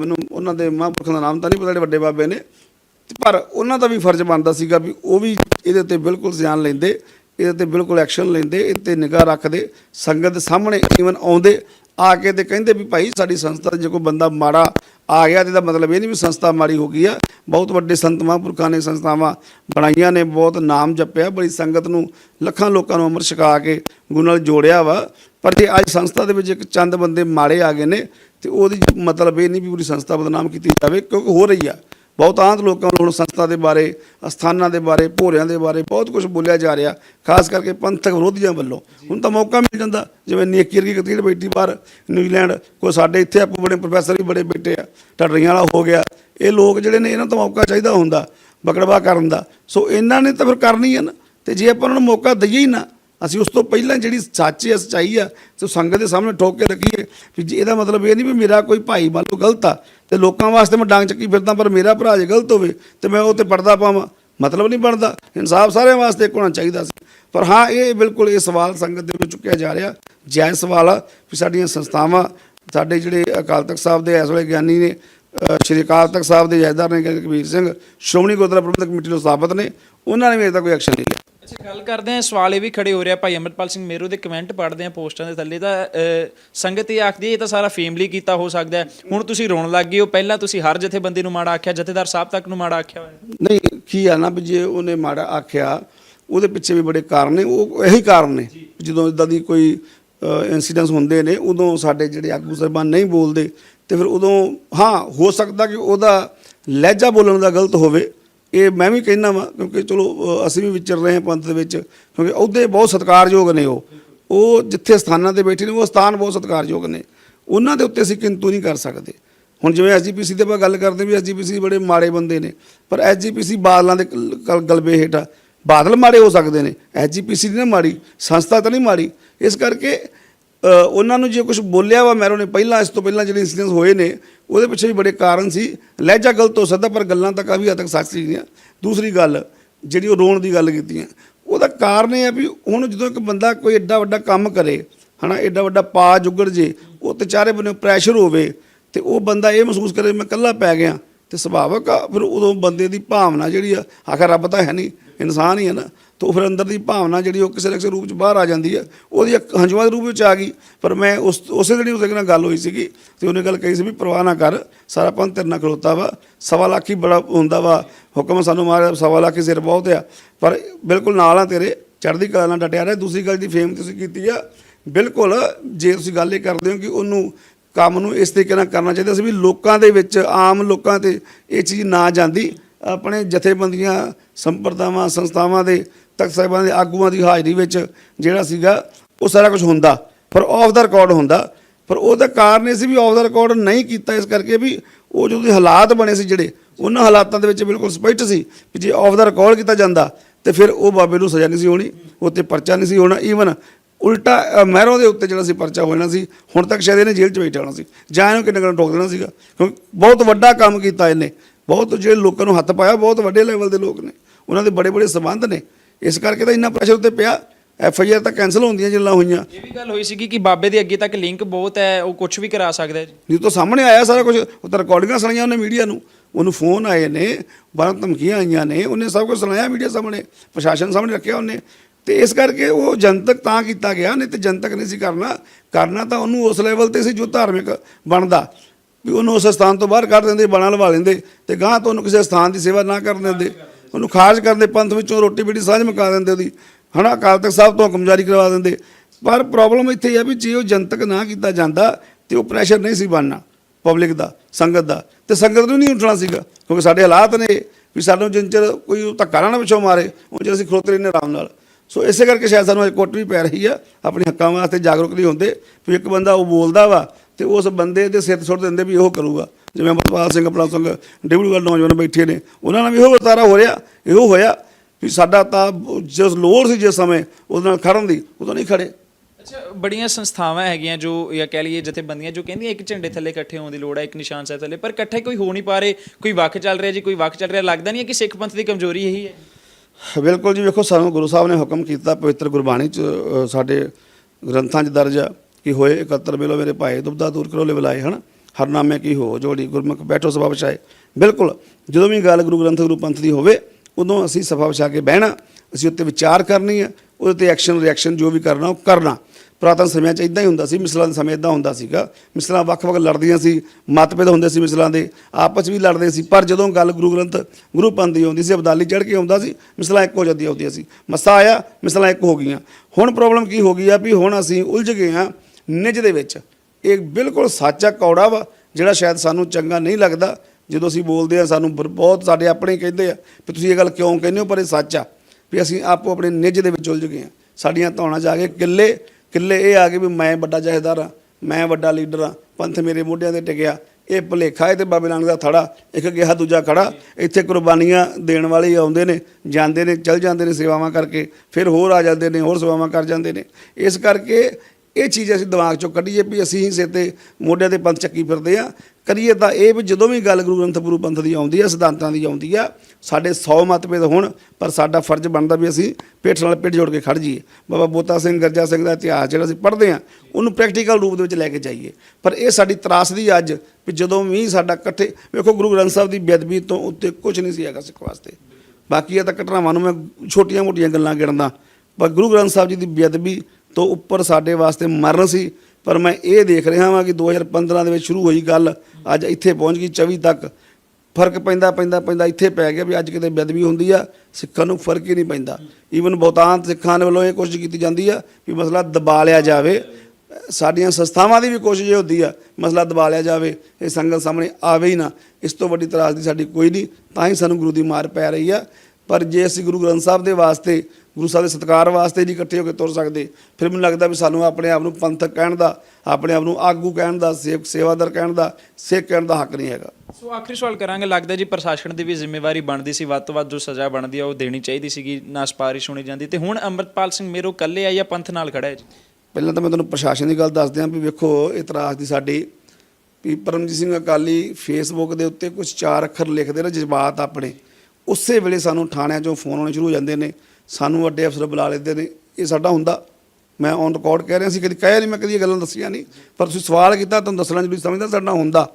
ਮੈਨੂੰ ਉਹਨਾਂ ਦੇ ਮਹਾਂਪੁਰਖਾਂ ਦਾ ਨਾਮ ਤਾਂ ਨਹੀਂ ਪਤਾ, ਜਿਹੜੇ ਵੱਡੇ ਬਾਬੇ ਨੇ। ਪਰ ਉਹਨਾਂ ਦਾ ਵੀ ਫਰਜ਼ ਬਣਦਾ ਸੀਗਾ ਵੀ ਉਹ ਵੀ ਇਹਦੇ ਤੇ ਬਿਲਕੁਲ ਧਿਆਨ ਲੈਂਦੇ, ਇਹਦੇ ਤੇ ਬਿਲਕੁਲ ਐਕਸ਼ਨ ਲੈਂਦੇ ਇਹ ਤੇ ਨਿਗਾਹ ਰੱਖਦੇ, ਸੰਗਤ ਦੇ ਸਾਹਮਣੇ ਈਵਨ ਆਉਂਦੇ, ਆ ਕੇ ਤੇ ਕਹਿੰਦੇ ਵੀ ਭਾਈ ਸਾਡੀ ਸੰਸਥਾ ਜੇ ਕੋਈ ਬੰਦਾ ਮਾੜਾ ਆ ਗਿਆ ਤੇ ਇਹਦਾ ਮਤਲਬ ਇਹ ਨਹੀਂ ਵੀ ਸੰਸਥਾ ਮਾੜੀ ਹੋ ਗਈ ਆ। ਬਹੁਤ ਵੱਡੇ ਸੰਤ ਮਹਾਂਪੁਰਖਾਂ ਨੇ ਸੰਸਥਾਵਾਂ ਬਣਾਈਆਂ ਨੇ, ਬਹੁਤ ਨਾਮ ਜਪਿਆ, ਬੜੀ ਸੰਗਤ ਨੂੰ ਲੱਖਾਂ ਲੋਕਾਂ ਨੂੰ ਅੰਮ੍ਰਿਤ ਛਕਾ ਕੇ ਗੁਰੂ ਨਾਲ ਜੋੜਿਆ ਵਾ। ਪਰ ਜੇ ਅੱਜ ਸੰਸਥਾ ਦੇ ਵਿੱਚ ਇੱਕ ਚੰਦ ਬੰਦੇ ਮਾੜੇ ਆ ਗਏ ਨੇ, ਤੇ ਉਹਦੀ ਮਤਲਬ ਇਹ ਨਹੀਂ ਵੀ ਪੂਰੀ ਸੰਸਥਾ ਬਦਨਾਮ ਕੀਤੀ ਜਾਵੇ, ਕਿਉਂਕਿ ਹੋ ਰਹੀ ਆ। ਬਹੁਤ ਆਂਤ ਲੋਕਾਂ ਨੂੰ ਹੁਣ ਸੰਸਥਾ ਦੇ ਬਾਰੇ, ਅਸਥਾਨਾਂ ਦੇ ਬਾਰੇ, ਭੋਰਿਆਂ ਦੇ ਬਾਰੇ ਬਹੁਤ ਕੁਝ ਬੋਲਿਆ ਜਾ ਰਿਹਾ, ਖਾਸ ਕਰਕੇ ਪੰਥਕ ਵਿਰੋਧੀਆਂ ਵੱਲੋਂ। ਹੁਣ ਤਾਂ ਮੌਕਾ ਮਿਲ ਜਾਂਦਾ, ਜਿਵੇਂ ਨੇਕੀ ਵਰਗੀ ਕਤੀੜ ਬੈਠੀ ਬਾਹਰ, ਨਿਊਜ਼ੀਲੈਂਡ, ਕੋਈ ਸਾਡੇ ਇੱਥੇ ਆਪੋ ਬੜੇ ਪ੍ਰੋਫੈਸਰ ਵੀ ਬੜੇ ਬੈਠੇ ਆ, ਢੱਡਰੀਆਂ ਵਾਲਾ ਹੋ ਗਿਆ। ਇਹ ਲੋਕ ਜਿਹੜੇ ਨੇ, ਇਹਨਾਂ ਤੋਂ ਮੌਕਾ ਚਾਹੀਦਾ ਹੁੰਦਾ, ਬਕੜਵਾ ਕਰਨ ਦਾ। ਸੋ ਇਹਨਾਂ ਨੇ ਤਾਂ ਫਿਰ ਕਰਨੀ ਹੈ ਨਾ, ਤੇ ਜੇ ਆਪਾਂ ਉਹਨਾਂ ਨੂੰ ਮੌਕਾ ਦਈਏ ਹੀ ਨਾ ਅਸੀਂ ਉਸ ਤੋਂ ਪਹਿਲਾਂ ਜਿਹੜੀ ਸੱਚ ਹੈ, ਸੱਚਾਈ ਆ ਤੇ ਸੰਗਤ ਦੇ ਸਾਹਮਣੇ ਠੋਕ ਕੇ ਰੱਖੀਏ ਵੀ ਜੇ ਇਹਦਾ ਮਤਲਬ ਇਹ ਨਹੀਂ ਵੀ ਮੇਰਾ ਕੋਈ ਭਾਈ ਮੰਨ ਲਓ ਗਲਤ ਆ ਤੇ ਲੋਕਾਂ ਵਾਸਤੇ ਮੈਂ ਡਾਂਗ ਚੱਕੀ ਫਿਰਦਾ, ਪਰ ਮੇਰਾ ਭਰਾ ਜੇ ਗਲਤ ਹੋਵੇ ਤੇ ਮੈਂ ਉਹ ਤੇ ਪਰਦਾ ਪਾਵਾਂ। ਮਤਲਬ ਨਹੀਂ ਬਣਦਾ। ਇਨਸਾਫ ਸਾਰਿਆਂ ਵਾਸਤੇ ਇੱਕ ਹੋਣਾ ਚਾਹੀਦਾ ਸੀ। ਪਰ ਹਾਂ, ਇਹ ਬਿਲਕੁਲ ਇਹ ਸਵਾਲ ਸੰਗਤ ਦੇ ਵਿੱਚ ਚੁੱਕਿਆ ਜਾ ਰਿਹਾ। ਜਾਇਜ਼ ਸਵਾਲ ਆ ਵੀ ਸਾਡੀਆਂ ਸੰਸਥਾਵਾਂ, ਸਾਡੇ ਜਿਹੜੇ ਅਕਾਲ ਤਖਤ ਸਾਹਿਬ ਦੇ ਇਸ ਵੇਲੇ ਗਿਆਨੀ ਨੇ ਸ਼੍ਰੀ ਅਕਾਲ ਤਖਤ ਸਾਹਿਬ ਦੇ ਜਥੇਦਾਰ ਨੇ ਗਿਆਨੀ ਕਬੀਰ ਸਿੰਘ, ਸ਼੍ਰੋਮਣੀ ਗੁਰਦੁਆਰਾ ਪ੍ਰਬੰਧਕ ਕਮੇਟੀ ਨੂੰ ਸਾਬਤ ਨੇ, ਉਹਨਾਂ ਨੇ ਵੀ ਅਜੇ ਤੱਕ ਕੋਈ ਐਕਸ਼ਨ ਨਹੀਂ ਲਿਆ। ਅੱਛਾ ਗੱਲ ਕਰਦੇ ਹਾਂ ਸਵਾਲ ਇਹ ਵੀ ਖੜੇ ਹੋ ਰਿਹਾ ਭਾਈ ਅਮਰਪਾਲ ਸਿੰਘ ਮੇਰੂ ਦੇ ਕਮੈਂਟ ਪੜ੍ਹਦੇ ਆ ਪੋਸਟਾਂ ਦੇ ਥੱਲੇ ਤਾਂ ਅਹ, ਸੰਗਤ ਇਹ ਆਖਦੀ ਹੈ ਇਹ ਤਾਂ ਸਾਰਾ ਫੇਮ ਲਈ ਕੀਤਾ ਹੋ ਸਕਦਾ ਹੈ। ਹੁਣ ਤੁਸੀਂ ਰੋਣ ਲੱਗ ਗਏ ਹੋ ਪਹਿਲਾਂ ਤੁਸੀਂ ਹਰ ਜਥੇਬੰਦੀ ਨੂੰ ਮਾੜਾ ਆਖਿਆ ਜਥੇਦਾਰ ਸਾਹਿਬ ਤੱਕ ਨੂੰ ਮਾੜਾ ਆਖਿਆ ਹੋਇਆ? ਨਹੀਂ ਕੀ ਆ ਨਾ ਵੀ ਜੇ ਉਹਨੇ ਮਾੜਾ ਆਖਿਆ ਉਹਦੇ ਪਿੱਛੇ ਵੀ ਬੜੇ ਕਾਰਨ ਨੇ ਉਹ ਇਹੀ ਕਾਰਨ ਨੇ। ਜਦੋਂ ਇਦਾਂ ਦੀ ਕੋਈ ਇਨਸੀਡੈਂਟਸ ਹੁੰਦੇ ਨੇ ਉਦੋਂ ਸਾਡੇ ਜਿਹੜੇ ਆਗੂ ਸਾਹਿਬਾਨ ਨਹੀਂ ਬੋਲਦੇ ਤੇ ਫਿਰ ਉਦੋਂ ਹਾਂ ਹੋ ਸਕਦਾ ਕਿ ਉਹਦਾ ਲਹਿਜਾ ਬੋਲਣ ਦਾ ਗਲਤ ਹੋਵੇ। ਇਹ ਮੈਂ ਵੀ ਕਹਿੰਦਾ ਵਾਂ, ਕਿਉਂਕਿ ਚਲੋ ਅਸੀਂ ਵੀ ਵਿਚਰ ਰਹੇ ਹਾਂ ਪੰਥ ਦੇ ਵਿੱਚ, ਕਿਉਂਕਿ ਉਹਦੇ ਬਹੁਤ ਸਤਿਕਾਰਯੋਗ ਨੇ ਉਹ। ਉਹ ਜਿੱਥੇ ਸਥਾਨਾਂ ਤੇ ਬੈਠੇ ਨੇ, ਉਹ ਸਥਾਨ ਬਹੁਤ ਸਤਿਕਾਰਯੋਗ ਨੇ। ਉਹਨਾਂ ਦੇ ਉੱਤੇ ਅਸੀਂ ਕਿੰਤੂ ਨਹੀਂ ਕਰ ਸਕਦੇ। ਹੁਣ ਜਿਵੇਂ ਐਸਜੀਪੀਸੀ ਦੇ ਆਪਾਂ ਗੱਲ ਕਰਦੇ ਵੀ ਐਸਜੀਪੀਸੀ ਬੜੇ ਮਾੜੇ ਬੰਦੇ ਨੇ, ਪਰ ਐਸਜੀਪੀਸੀ ਬਾਦਲਾਂ ਦੇ ਗਲ- ਗਲਬੇ ਹੇਠ ਆ ਬਾਦਲ ਮਾੜੇ ਹੋ ਸਕਦੇ ਨੇ। ਐਸਜੀਪੀਸੀ ਦੀ ਨਾ ਮਾੜੀ, ਸੰਸਥਾ ਤਾਂ ਨਹੀਂ ਮਾੜੀ। ਇਸ ਕਰਕੇ ਉਹਨਾਂ ਨੂੰ ਜੇ ਕੁਝ ਬੋਲਿਆ ਵਾ ਮੈਰੋ ਨੇ, ਪਹਿਲਾਂ ਇਸ ਤੋਂ ਪਹਿਲਾਂ ਜਿਹੜੇ ਇਨਸੀਡੈਂਟਸ ਹੋਏ ਨੇ, ਉਹਦੇ ਪਿੱਛੇ ਵੀ ਬੜੇ ਕਾਰਨ ਸੀ। ਲਹਿਜਾ ਗਲਤ ਹੋ ਸਕਦਾ ਪਰ ਗੱਲਾਂ ਤਾਂ ਕਾਫੀ ਹੱਦ ਤੱਕ ਸੱਚ ਸੀਗੀਆਂ। ਦੂਸਰੀ ਗੱਲ, ਜਿਹੜੀ ਉਹ ਰੋਣ ਦੀ ਗੱਲ ਕੀਤੀ ਹੈ ਉਹਦਾ ਕਾਰਨ ਇਹ ਹੈ ਵੀ ਹੁਣ ਜਦੋਂ ਇੱਕ ਬੰਦਾ ਕੋਈ ਐਡਾ ਵੱਡਾ ਕੰਮ ਕਰੇ, ਹਨਾ ਐਡਾ ਵੱਡਾ ਪਾ ਜੁਗੜ ਜੇ, ਉਹ ਤੇ ਚਾਰੇ ਬੰਨੇ ਪ੍ਰੈਸ਼ਰ ਹੋਵੇ, ਤੇ ਉਹ ਬੰਦਾ ਇਹ ਮਹਿਸੂਸ ਕਰੇ ਮੈਂ ਇਕੱਲਾ ਪੈ ਗਿਆ, ਤੇ ਸੁਭਾਵਕ ਆ, ਫਿਰ ਉਦੋਂ ਬੰਦੇ ਦੀ ਭਾਵਨਾ ਜਿਹੜੀ ਆ, ਆਖਰ ਰੱਬ ਤਾਂ ਹੈ ਨਹੀਂ, ਇਨਸਾਨ ਹੀ ਹੈ ਨਾ। ਤੋਂ ਫਿਰ ਅੰਦਰ ਦੀ ਭਾਵਨਾ ਜਿਹੜੀ ਉਹ ਕਿਸੇ ਨਾ ਕਿਸੇ ਰੂਪ ਚ ਬਾਹਰ ਆ ਜਾਂਦੀ ਹੈ ਉਹਦੀ ਹੰਝੂਆਂ ਦੇ ਰੂਪ ਵਿੱਚ ਆ ਗਈ। ਪਰ ਮੈਂ ਉਸ ਉਸੇ ਦਿਨ ਹੀ ਉਸਦੇ ਨਾਲ ਗੱਲ ਹੋਈ ਸੀਗੀ ਤੇ ਉਹਨੇ ਗੱਲ ਕਹੀ ਸੀ ਵੀ ਪਰਵਾਹ ਨਾ ਕਰ, ਸਾਰਾ ਪੰਥ ਤੇਰੇ ਨਾਲ ਖਲੋਤਾ ਵਾ। ਸਵਾ ਲੱਖ ਹੀ ਬੜਾ ਹੁੰਦਾ ਵਾ। ਹੁਕਮ ਸਾਨੂੰ ਮਾਰਿਆ ਸਵਾ ਲੱਖ ਹੀ ਸਿਰ ਬਹੁਤ ਆ। ਪਰ ਬਿਲਕੁਲ ਨਾਲ ਆ ਤੇਰੇ। ਚੜ੍ਹਦੀ ਕਲਾ ਨਾਲ ਡਟਿਆ ਰਿਹਾ। ਦੂਸਰੀ ਗੱਲ ਦੀ ਫੇਮ ਤੁਸੀਂ ਕੀਤੀ ਆ। ਬਿਲਕੁਲ ਜੇ ਤੁਸੀਂ ਗੱਲ ਇਹ ਕਰਦੇ ਹੋ ਕਿ ਉਹਨੂੰ ਕੰਮ ਨੂੰ ਇਸ ਤਰੀਕੇ ਨਾਲ ਕਰਨਾ ਚਾਹੀਦਾ ਸੀ ਵੀ ਲੋਕਾਂ ਦੇ ਵਿੱਚ, ਆਮ ਲੋਕਾਂ ਤੇ ਇਹ ਚੀਜ਼ ਨਾ ਜਾਂਦੀ। ਆਪਣੇ ਜਥੇਬੰਦੀਆਂ, ਸੰਪਰਦਾਵਾਂ, ਸੰਸਥਾਵਾਂ ਦੇ ਤਖਤ ਸਾਹਿਬਾਂ ਦੇ ਆਗੂਆਂ ਦੀ ਹਾਜ਼ਰੀ ਵਿੱਚ ਜਿਹੜਾ ਸੀਗਾ ਉਹ ਸਾਰਾ ਕੁਝ ਹੁੰਦਾ। ਪਰ ਆਫ ਦਾ ਰਿਕਾਰਡ ਹੁੰਦਾ। ਪਰ ਉਹਦਾ ਕਾਰਨ ਇਹ ਸੀ ਵੀ ਆਫ ਦਾ ਰਿਕਾਰਡ ਨਹੀਂ ਕੀਤਾ ਇਸ ਕਰਕੇ ਵੀ ਉਹ ਜਦੋਂ ਉਹਦੇ ਹਾਲਾਤ ਬਣੇ ਸੀ ਜਿਹੜੇ ਉਹਨਾਂ ਹਾਲਾਤਾਂ ਦੇ ਵਿੱਚ ਬਿਲਕੁਲ ਸਪਸ਼ਟ ਸੀ ਵੀ ਜੇ ਆਫ ਦਾ ਰਿਕਾਰਡ ਕੀਤਾ ਜਾਂਦਾ ਤੇ ਫਿਰ ਉਹ ਬਾਬੇ ਨੂੰ ਸਜ਼ਾ ਨਹੀਂ ਸੀ ਹੋਣੀ ਉੱਤੇ ਪਰਚਾ ਨਹੀਂ ਸੀ ਹੋਣਾ। ਈਵਨ ਉਲਟਾ ਅ, ਮਹਿਰੋਂ ਦੇ ਉੱਤੇ ਜਿਹੜਾ ਸੀ ਪਰਚਾ ਹੋਣਾ ਸੀ ਹੁਣ ਤੱਕ ਸ਼ਾਇਦ ਇਹਨੇ ਜੇਲ੍ਹ 'ਚ ਬੈਠਾ ਹੋਣਾ ਸੀ। ਜਾਂ ਇਹਨੂੰ ਕਿੰਨੇ ਕਿੰਨੇ ਠੋਕ ਦੇਣਾ ਸੀਗਾ। ਕਿਉਂਕਿ ਬਹੁਤ ਵੱਡਾ ਕੰਮ ਕੀਤਾ ਇਹਨੇ। ਬਹੁਤ ਜਿਹੜੇ ਲੋਕਾਂ ਨੂੰ ਹੱਥ ਪਾਇਆ ਬਹੁਤ ਵੱਡੇ ਲੈਵਲ ਦੇ ਲੋਕ ਨੇ। ਉਹਨਾਂ ਦੇ ਬੜੇ ਬੜੇ ਸਬੰਧ ਨੇ। ਇਸ ਕਰਕੇ ਤਾਂ ਇੰਨਾ ਪ੍ਰੈਸ਼ਰ ਉੱਤੇ ਪਿਆ। ਐਫ ਆਈ ਆਰ ਤਾਂ ਕੈਨਸਲ ਹੁੰਦੀਆਂ ਜਿੱਲਾਂ ਹੋਈਆਂ। ਇਹ ਵੀ ਗੱਲ ਹੋਈ ਸੀਗੀ ਕਿ ਬਾਬੇ ਦੇ ਅੱਗੇ ਤੱਕ ਲਿੰਕ ਬਹੁਤ ਹੈ ਉਹ ਕੁਝ ਵੀ ਕਰਾ ਸਕਦਾ ਹੈ। ਜੀ ਨਹੀਂ ਤਾਂ ਸਾਹਮਣੇ ਆਇਆ ਸਾਰਾ ਕੁਝ ਉਹ ਤਾਂ ਰਿਕਾਰਡਿੰਗਾਂ ਸੁਣਾਈਆਂ ਉਹਨੇ ਮੀਡੀਆ ਨੂੰ। ਉਹਨੂੰ ਫੋਨ ਆਏ ਨੇ ਬਾਰਾਂ ਧਮਕੀਆਂ ਆਈਆਂ ਨੇ। ਉਹਨੇ ਸਭ ਕੁਝ ਸੁਣਾਇਆ ਮੀਡੀਆ ਸਾਹਮਣੇ। ਪ੍ਰਸ਼ਾਸਨ ਸਾਹਮਣੇ ਰੱਖਿਆ ਉਹਨੇ। ਤੇ ਇਸ ਕਰਕੇ ਉਹ ਜਨਤਕ ਤਾਂ ਕੀਤਾ ਗਿਆ ਨਹੀਂ ਤੇ ਜਨਤਕ ਨਹੀਂ ਸੀ ਕਰਨਾ। ਕਰਨਾ ਤਾਂ ਉਹਨੂੰ ਉਸ ਲੈਵਲ ਤੇ ਸੀ ਜੋ ਧਾਰਮਿਕ ਬਣਦਾ। ਵੀ ਉਹਨੂੰ ਉਸ ਸਥਾਨ ਤੋਂ ਬਾਹਰ ਕੱਢ ਦਿੰਦੇ ਬਣਾ ਲਵਾ ਲੈਂਦੇ। ਤੇ ਗਾਂ ਤੋਂ ਉਹਨੂੰ ਕਿਸੇ ਸਥਾਨ ਦੀ ਸੇਵਾ ਨਾ ਕਰਨ ਦਿੰਦੇ। ਉਹਨੂੰ ਖਾਰਜ ਕਰਦੇ ਪੰਥ ਵਿੱਚੋਂ ਰੋਟੀ ਬੀੜੀ ਸਾਂਝ ਮੁਕਾ ਦਿੰਦੇ ਉਹਦੀ। ਹਨਾ, ਅਕਾਲ ਤਖਤ ਸਾਹਿਬ ਤੋਂ ਹੁਕਮ ਜਾਰੀ ਕਰਵਾ ਦਿੰਦੇ। ਪਰ ਪ੍ਰੋਬਲਮ ਇੱਥੇ ਇਹ ਆ ਵੀ ਜੇ ਉਹ ਜਨਤਕ ਨਾ ਕੀਤਾ ਜਾਂਦਾ ਤੇ ਉਹ ਪ੍ਰੈਸ਼ਰ ਨਹੀਂ ਸੀ ਬਣਨਾ ਪਬਲਿਕ ਦਾ, ਸੰਗਤ ਦਾ। ਤੇ ਸੰਗਤ ਨੂੰ ਨਹੀਂ ਉੱਠਣਾ ਸੀਗਾ, ਕਿਉਂਕਿ ਸਾਡੇ ਹਾਲਾਤ ਨੇ ਵੀ ਸਾਨੂੰ ਜਿੰਨ ਚਿਰ ਕੋਈ ਧੱਕਾ ਨਾ ਪਿਛੋਂ ਮਾਰੇ ਉਹ ਜੇ ਅਸੀਂ ਖਲੋਤੇ ਰਹਿੰਦੇ ਆਰਾਮ ਨਾਲ। ਸੋ ਇਸੇ ਕਰਕੇ ਸ਼ਾਇਦ ਸਾਨੂੰ ਅੱਜ ਕੁੱਟ ਵੀ ਪੈ ਰਹੀ ਆ ਆਪਣੇ ਹੱਕਾਂ ਵਾਸਤੇ ਜਾਗਰੂਕ ਨਹੀਂ ਹੁੰਦੇ। ਵੀ ਇੱਕ ਬੰਦਾ ਉਹ ਬੋਲਦਾ ਵਾ ਤੇ ਉਸ ਬੰਦੇ ਦੇ ਸਿਰ ਸੁੱਟ ਦਿੰਦੇ ਵੀ ਉਹ ਕਰੂਗਾ। ਜਿਵੇਂ ਅਮਰਪਾਲ ਸਿੰਘ, ਆਪਣਾ ਸਿੰਘ ਡਿਬੜੂਗੜ੍ਹ ਨੌਜਵਾਨ ਬੈਠੇ ਨੇ, ਉਹਨਾਂ ਨਾਲ ਵੀ ਇਹੋ ਵਰਤਾਰਾ ਹੋ ਰਿਹਾ, ਇਹੋ ਹੋਇਆ ਵੀ ਸਾਡਾ ਤਾਂ ਜਿਸ ਲੋੜ ਸੀ ਜਿਸ ਸਮੇਂ ਉਹਦੇ ਨਾਲ ਖੜਨ ਦੀ ਉਦੋਂ ਨਹੀਂ ਖੜੇ। ਅੱਛਾ, ਬੜੀਆਂ ਸੰਸਥਾਵਾਂ ਹੈਗੀਆਂ ਜੋ ਜਾਂ ਕਹਿ ਲਈਏ ਜਥੇਬੰਦੀਆਂ ਜੋ ਕਹਿੰਦੀਆਂ ਇੱਕ ਝੰਡੇ ਥੱਲੇ ਇਕੱਠੇ ਹੋਣ ਦੀ ਲੋੜ ਹੈ ਇੱਕ ਨਿਸ਼ਾਨ ਸਾਹਿਬ ਥੱਲੇ, ਪਰ ਇਕੱਠੇ ਕੋਈ ਹੋ ਨਹੀਂ ਪਾ ਰਹੇ, ਕੋਈ ਵੱਖ ਚੱਲ ਰਿਹਾ ਜੀ, ਕੋਈ ਵੱਖ ਚੱਲ ਰਿਹਾ, ਲੱਗਦਾ ਨਹੀਂ ਹੈ ਕਿ ਸਿੱਖ ਪੰਥ ਦੀ ਕਮਜ਼ੋਰੀ ਇਹੀ ਹੈ। ਬਿਲਕੁਲ ਜੀ, ਵੇਖੋ, ਸਾਨੂੰ ਗੁਰੂ ਸਾਹਿਬ ਨੇ ਹੁਕਮ ਕੀਤਾ, ਪਵਿੱਤਰ ਗੁਰਬਾਣੀ ਚ ਸਾਡੇ ਗ੍ਰੰਥਾਂ 'ਚ ਦਰਜ ਆ ਕਿ ਹੋਏ ਇਕੱਤਰ ਮਿਲੋ ਮੇਰੇ ਭਾਈ ਦੁਬਦਾ ਦੂਰ ਕਰੋ ਲੈ ਬੁਲਾਏ ਹਨ? ਹਰਨਾਮੇ ਕੀ ਹੋ ਜੋੜੀ ਗੁਰਮੁਖ ਬੈਠੋ ਸਭਾ ਵਿਛਾਏ ਬਿਲਕੁਲ, ਜਦੋਂ ਵੀ ਗੱਲ ਗੁਰੂ ਗ੍ਰੰਥ, ਗੁਰੂ ਪੰਥ ਦੀ ਹੋਵੇ, ਉਦੋਂ ਅਸੀਂ ਸਭਾ ਵਿਛਾ ਕੇ ਬਹਿਣਾ, ਅਸੀਂ ਉੱਤੇ ਵਿਚਾਰ ਕਰਨੀ ਹੈ ਉਹਦੇ ਤੇ ਐਕਸ਼ਨ ਰਿਐਕਸ਼ਨ ਜੋ ਵੀ ਕਰਨਾ, ਉਹ ਕਰਨਾ। ਪੁਰਾਤਨ ਸਮਿਆਂ 'ਚ ਇਦਾਂ ਹੀ ਹੁੰਦਾ ਸੀ, ਮਿਸਲਾਂ ਦੇ ਸਮੇਂ ਇਦਾਂ ਹੁੰਦਾ ਸੀਗਾ। ਮਿਸਲਾਂ ਵੱਖ-ਵੱਖ ਲੜਦੀਆਂ ਸੀ, ਮਤਭੇਦ ਹੁੰਦੇ ਸੀ ਮਿਸਲਾਂ ਦੇ, ਆਪਸ 'ਚ ਵੀ ਲੜਦੇ ਸੀ। ਪਰ ਜਦੋਂ ਗੱਲ ਗੁਰੂ ਗ੍ਰੰਥ, ਗੁਰੂ ਪੰਥ ਦੀ ਆਉਂਦੀ ਸੀ, ਅਬਦਾਲੀ ਚੜ੍ਹ ਕੇ ਆਉਂਦਾ ਸੀ, ਮਿਸਲਾਂ ਇੱਕ ਹੋ ਜਾਂਦੀਆਂ ਹੁੰਦੀਆਂ ਸੀ। ਮਸਾ ਆਇਆ, ਮਿਸਲਾਂ ਇੱਕ ਹੋ ਗਈਆਂ। ਹੁਣ ਪ੍ਰੋਬਲਮ ਕੀ ਹੋ ਗਈ ਆ ਵੀ ਹੁਣ ਅਸੀਂ ਉਲਝ ਗਏ ਆ ਨਿੱਜ ਦੇ ਵਿੱਚ। ਇਹ ਬਿਲਕੁਲ ਸੱਚਾ ਕੌੜਾ ਵਾ, ਜਿਹੜਾ ਸ਼ਾਇਦ ਸਾਨੂੰ ਚੰਗਾ ਨਹੀਂ ਲੱਗਦਾ। ਜਦੋਂ ਅਸੀਂ ਬੋਲਦੇ ਆ ਸਾਨੂੰ ਬਰ- ਬਹੁਤ ਸਾਡੇ ਆਪਣੇ ਕਹਿੰਦੇ ਆ ਵੀ ਤੁਸੀਂ ਇਹ ਗੱਲ ਕਿਉਂ ਕਹਿੰਦੇ ਹੋ, ਪਰ ਇਹ ਸੱਚ ਆ ਵੀ ਅਸੀਂ ਆਪੋ ਆਪਣੇ ਨਿੱਜ ਦੇ ਵਿੱਚ ਉਲਝ ਗਏ ਆ ਸਾਡੀਆਂ ਧੌਣਾ ਜਾ ਕੇ ਕਿੱਲੇ ਕਿੱਲੇ ਇਹ ਆ ਗਏ ਵੀ ਮੈਂ ਵੱਡਾ ਜਹੇਦਾਰ ਆ, ਮੈਂ ਵੱਡਾ ਲੀਡਰ ਆ, ਪੰਥ ਮੇਰੇ ਮੋਢਿਆਂ ਤੇ ਟਿਕਿਆ। ਇਹ ਭੁਲੇਖਾ ਹੈ ਤੇ ਬਾਬੇ ਨਾਨਕ ਦਾ ਥੜਾ, ਇੱਕ ਗਿਆ ਦੂਜਾ ਖੜਾ, ਇੱਥੇ ਕੁਰਬਾਨੀਆਂ ਦੇਣ ਵਾਲੇ ਆਉਂਦੇ ਨੇ, ਜਾਂਦੇ ਨੇ, ਚਲ ਜਾਂਦੇ ਨੇ ਸੇਵਾਵਾਂ ਕਰਕੇ, ਫਿਰ ਹੋਰ ਆ ਜਾਂਦੇ ਨੇ, ਹੋਰ ਸੇਵਾਵਾਂ ਕਰ ਜਾਂਦੇ ਨੇ। ਇਸ ਕਰਕੇ ਇਹ ਚੀਜ਼ ਅਸੀਂ ਦਿਮਾਗ ਚੋਂ ਕੱਢੀਏ ਵੀ ਅਸੀਂ ਹੀ ਸਿਰ ਤੇ ਮੋਢਿਆਂ ਤੇ ਪੰਥ ਚੱਕੀ ਫਿਰਦੇ ਆ ਕਰੀਏ ਤਾਂ ਇਹ ਵੀ ਜਦੋਂ ਵੀ ਗੱਲ ਗੁਰੂ ਗ੍ਰੰਥ ਗੁਰੂ ਪੰਥ ਦੀ ਆਉਂਦੀ ਆ, ਸਿਧਾਂਤਾਂ ਦੀ ਆਉਂਦੀ ਆ, ਸਾਡੇ 100 ਮਤਭੇਦ ਹੋਣ, ਪਰ ਸਾਡਾ ਫਰਜ਼ ਬਣਦਾ ਵੀ ਅਸੀਂ ਪਿੱਠ ਨਾਲ ਪਿੱਠ ਜੋੜ ਕੇ ਖੜ ਜਾਈਏ। ਬਾਬਾ ਬੋਤਾ ਸਿੰਘ, ਗਰਜਾ ਸਿੰਘ ਦਾ ਇਤਿਹਾਸ ਜਿਹੜਾ ਅਸੀਂ ਪੜ੍ਹਦੇ ਆ, ਉਹਨੂੰ ਪ੍ਰੈਕਟੀਕਲ ਰੂਪ ਦੇ ਵਿੱਚ ਲੈ ਕੇ ਜਾਈਏ। ਪਰ ਇਹ ਸਾਡੀ ਤਰਾਸਦੀ ਅੱਜ ਵੀ ਜਦੋਂ ਵੀ ਸਾਡਾ ਇਕੱਠੇ, ਵੇਖੋ ਗੁਰੂ ਗ੍ਰੰਥ ਸਾਹਿਬ ਦੀ ਬੇਅਦਬੀ ਤੋਂ ਉੱਤੇ ਕੁਝ ਨਹੀਂ ਸੀ ਹੈਗਾ ਸਿੱਖ ਵਾਸਤੇ। ਬਾਕੀ ਇਹ ਤਾਂ ਘਟਨਾਵਾਂ ਨੂੰ ਮੈਂ ਛੋਟੀਆਂ-ਮੋਟੀਆਂ ਗੱਲਾਂ ਗਿਣਦਾ। ਪਰ ਗੁਰੂ ਗ੍ਰੰਥ ਸਾਹਿਬ ਜੀ ਦੀ ਬੇਅਦਬੀ ਤੋਂ ਉੱਪਰ ਸਾਡੇ ਵਾਸਤੇ ਮਰਨ ਸੀ। ਪਰ ਮੈਂ ਇਹ ਦੇਖ ਰਿਹਾ ਹਾਂ ਕਿ 2015 ਦੇ ਵਿੱਚ ਸ਼ੁਰੂ ਹੋਈ ਗੱਲ ਅੱਜ ਇੱਥੇ ਪਹੁੰਚ ਗਈ 24 ਤੱਕ। ਫ਼ਰਕ ਪੈਂਦਾ ਪੈਂਦਾ ਪੈਂਦਾ, ਇੱਥੇ ਪੈ ਗਿਆ ਵੀ ਅੱਜ ਕਿਤੇ ਬੇਅਦਬੀ ਹੁੰਦੀ ਆ, ਸਿੱਖਾਂ ਨੂੰ ਫ਼ਰਕ ਹੀ ਨਹੀਂ ਪੈਂਦਾ। ਈਵਨ ਬਹੁਤਾਂਤ ਸਿੱਖਾਂ ਦੇ ਵੱਲੋਂ ਇਹ ਕੋਸ਼ਿਸ਼ ਕੀਤੀ ਜਾਂਦੀ ਆ ਵੀ ਮਸਲਾ ਦਬਾ ਲਿਆ ਜਾਵੇ। ਸਾਡੀਆਂ ਸੰਸਥਾਵਾਂ ਦੀ ਵੀ ਕੋਸ਼ਿਸ਼ ਇਹ ਹੁੰਦੀ ਆ, ਮਸਲਾ ਦਬਾ ਲਿਆ ਜਾਵੇ, ਇਹ ਸੰਗਤ ਸਾਹਮਣੇ ਆਵੇ ਹੀ ਨਾ। ਇਸ ਤੋਂ ਵੱਡੀ ਤਰਾਸਦੀ ਸਾਡੀ ਕੋਈ ਨਹੀਂ, ਤਾਂ ਹੀ ਸਾਨੂੰ ਗੁਰੂ ਦੀ ਮਾਰ ਪੈ ਰਹੀ ਆ। ਪਰ ਜੇ ਅਸੀਂ ਗੁਰੂ ਗ੍ਰੰਥ ਸਾਹਿਬ ਦੇ ਵਾਸਤੇ ਗੁਰੂ ਸਾਹਿਬ ਦੇ ਸਤਿਕਾਰ ਵਾਸਤੇ ਨਹੀਂ ਇਕੱਠੇ ਹੋ ਕੇ ਤੁਰ ਸਕਦੇ। ਫਿਰ ਮੈਨੂੰ ਲੱਗਦਾ ਵੀ ਸਾਨੂੰ ਆਪਣੇ ਆਪ ਨੂੰ ਪੰਥਕ ਕਹਿਣ ਦਾ ਆਪਣੇ ਆਪ ਨੂੰ ਆਗੂ ਕਹਿਣ ਦਾ ਸੇਵਕ ਸੇਵਾਦਾਰ ਕਹਿਣ ਦਾ ਸਿੱਖ ਕਹਿਣ ਦਾ ਹੱਕ ਨਹੀਂ ਹੈਗਾ। ਸੋ ਆਖਰੀ ਸਵਾਲ ਕਰਾਂਗੇ। ਲੱਗਦਾ ਜੀ ਪ੍ਰਸ਼ਾਸਨ ਦੀ ਵੀ ਜ਼ਿੰਮੇਵਾਰੀ ਬਣਦੀ ਸੀ। ਵੱਧ ਤੋਂ ਵੱਧ ਜੋ ਸਜ਼ਾ ਬਣਦੀ ਆ ਉਹ ਦੇਣੀ ਚਾਹੀਦੀ ਸੀਗੀ ਨਾ ਸਪਾਰਿਸ਼ ਹੋਣੀ ਜਾਂਦੀ। ਤੇ ਹੁਣ ਅੰਮ੍ਰਿਤਪਾਲ ਸਿੰਘ ਮੇਰੋ ਇਕੱਲੇ ਆ ਜਾਂ ਪੰਥ ਨਾਲ ਖੜਾ ਹੈ ਜੀ? ਪਹਿਲਾਂ ਤਾਂ ਮੈਂ ਤੁਹਾਨੂੰ ਪ੍ਰਸ਼ਾਸਨ ਦੀ ਗੱਲ ਦੱਸ ਦਿਆਂ ਵੀ ਵੇਖੋ ਇਤਰਾਜ਼ ਦੀ ਸਾਡੀ ਵੀ ਪਰਮਜੀਤ ਸਿੰਘ ਅਕਾਲੀ ਫੇਸਬੁੱਕ ਦੇ ਉੱਤੇ ਕੁਝ ਚਾਰ ਅੱਖਰ ਲਿਖਦੇ ਨੇ ਜਜ਼ਬਾਤ ਆਪਣੇ। ਉਸੇ ਵੇਲੇ ਸਾਨੂੰ ਥਾਣਿਆਂ 'ਚੋਂ ਫੋਨ ਆਉਣੇ ਸ਼ੁਰੂ ਹੋ ਜਾਂਦੇ ਨੇ। ਸਾਨੂੰ ਵੱਡੇ ਅਫਸਰ ਬੁਲਾ ਲੈਂਦੇ ਨੇ, ਇਹ ਸਾਡਾ ਹੁੰਦਾ। ਮੈਂ ਔਨ ਰਿਕਾਰਡ ਕਹਿ ਰਿਹਾ ਸੀ, ਕਦੀ ਕਹਿ ਨਹੀਂ ਮੈਂ ਕਦੀ ਇਹ ਗੱਲਾਂ ਦੱਸੀਆਂ ਨਹੀਂ, ਪਰ ਤੁਸੀਂ ਸਵਾਲ ਕੀਤਾ, ਤੁਹਾਨੂੰ ਦੱਸਣਾ ਜ਼ਰੂਰੀ ਸਮਝਦਾ ਸਾਡਾ ਹੁੰਦਾ।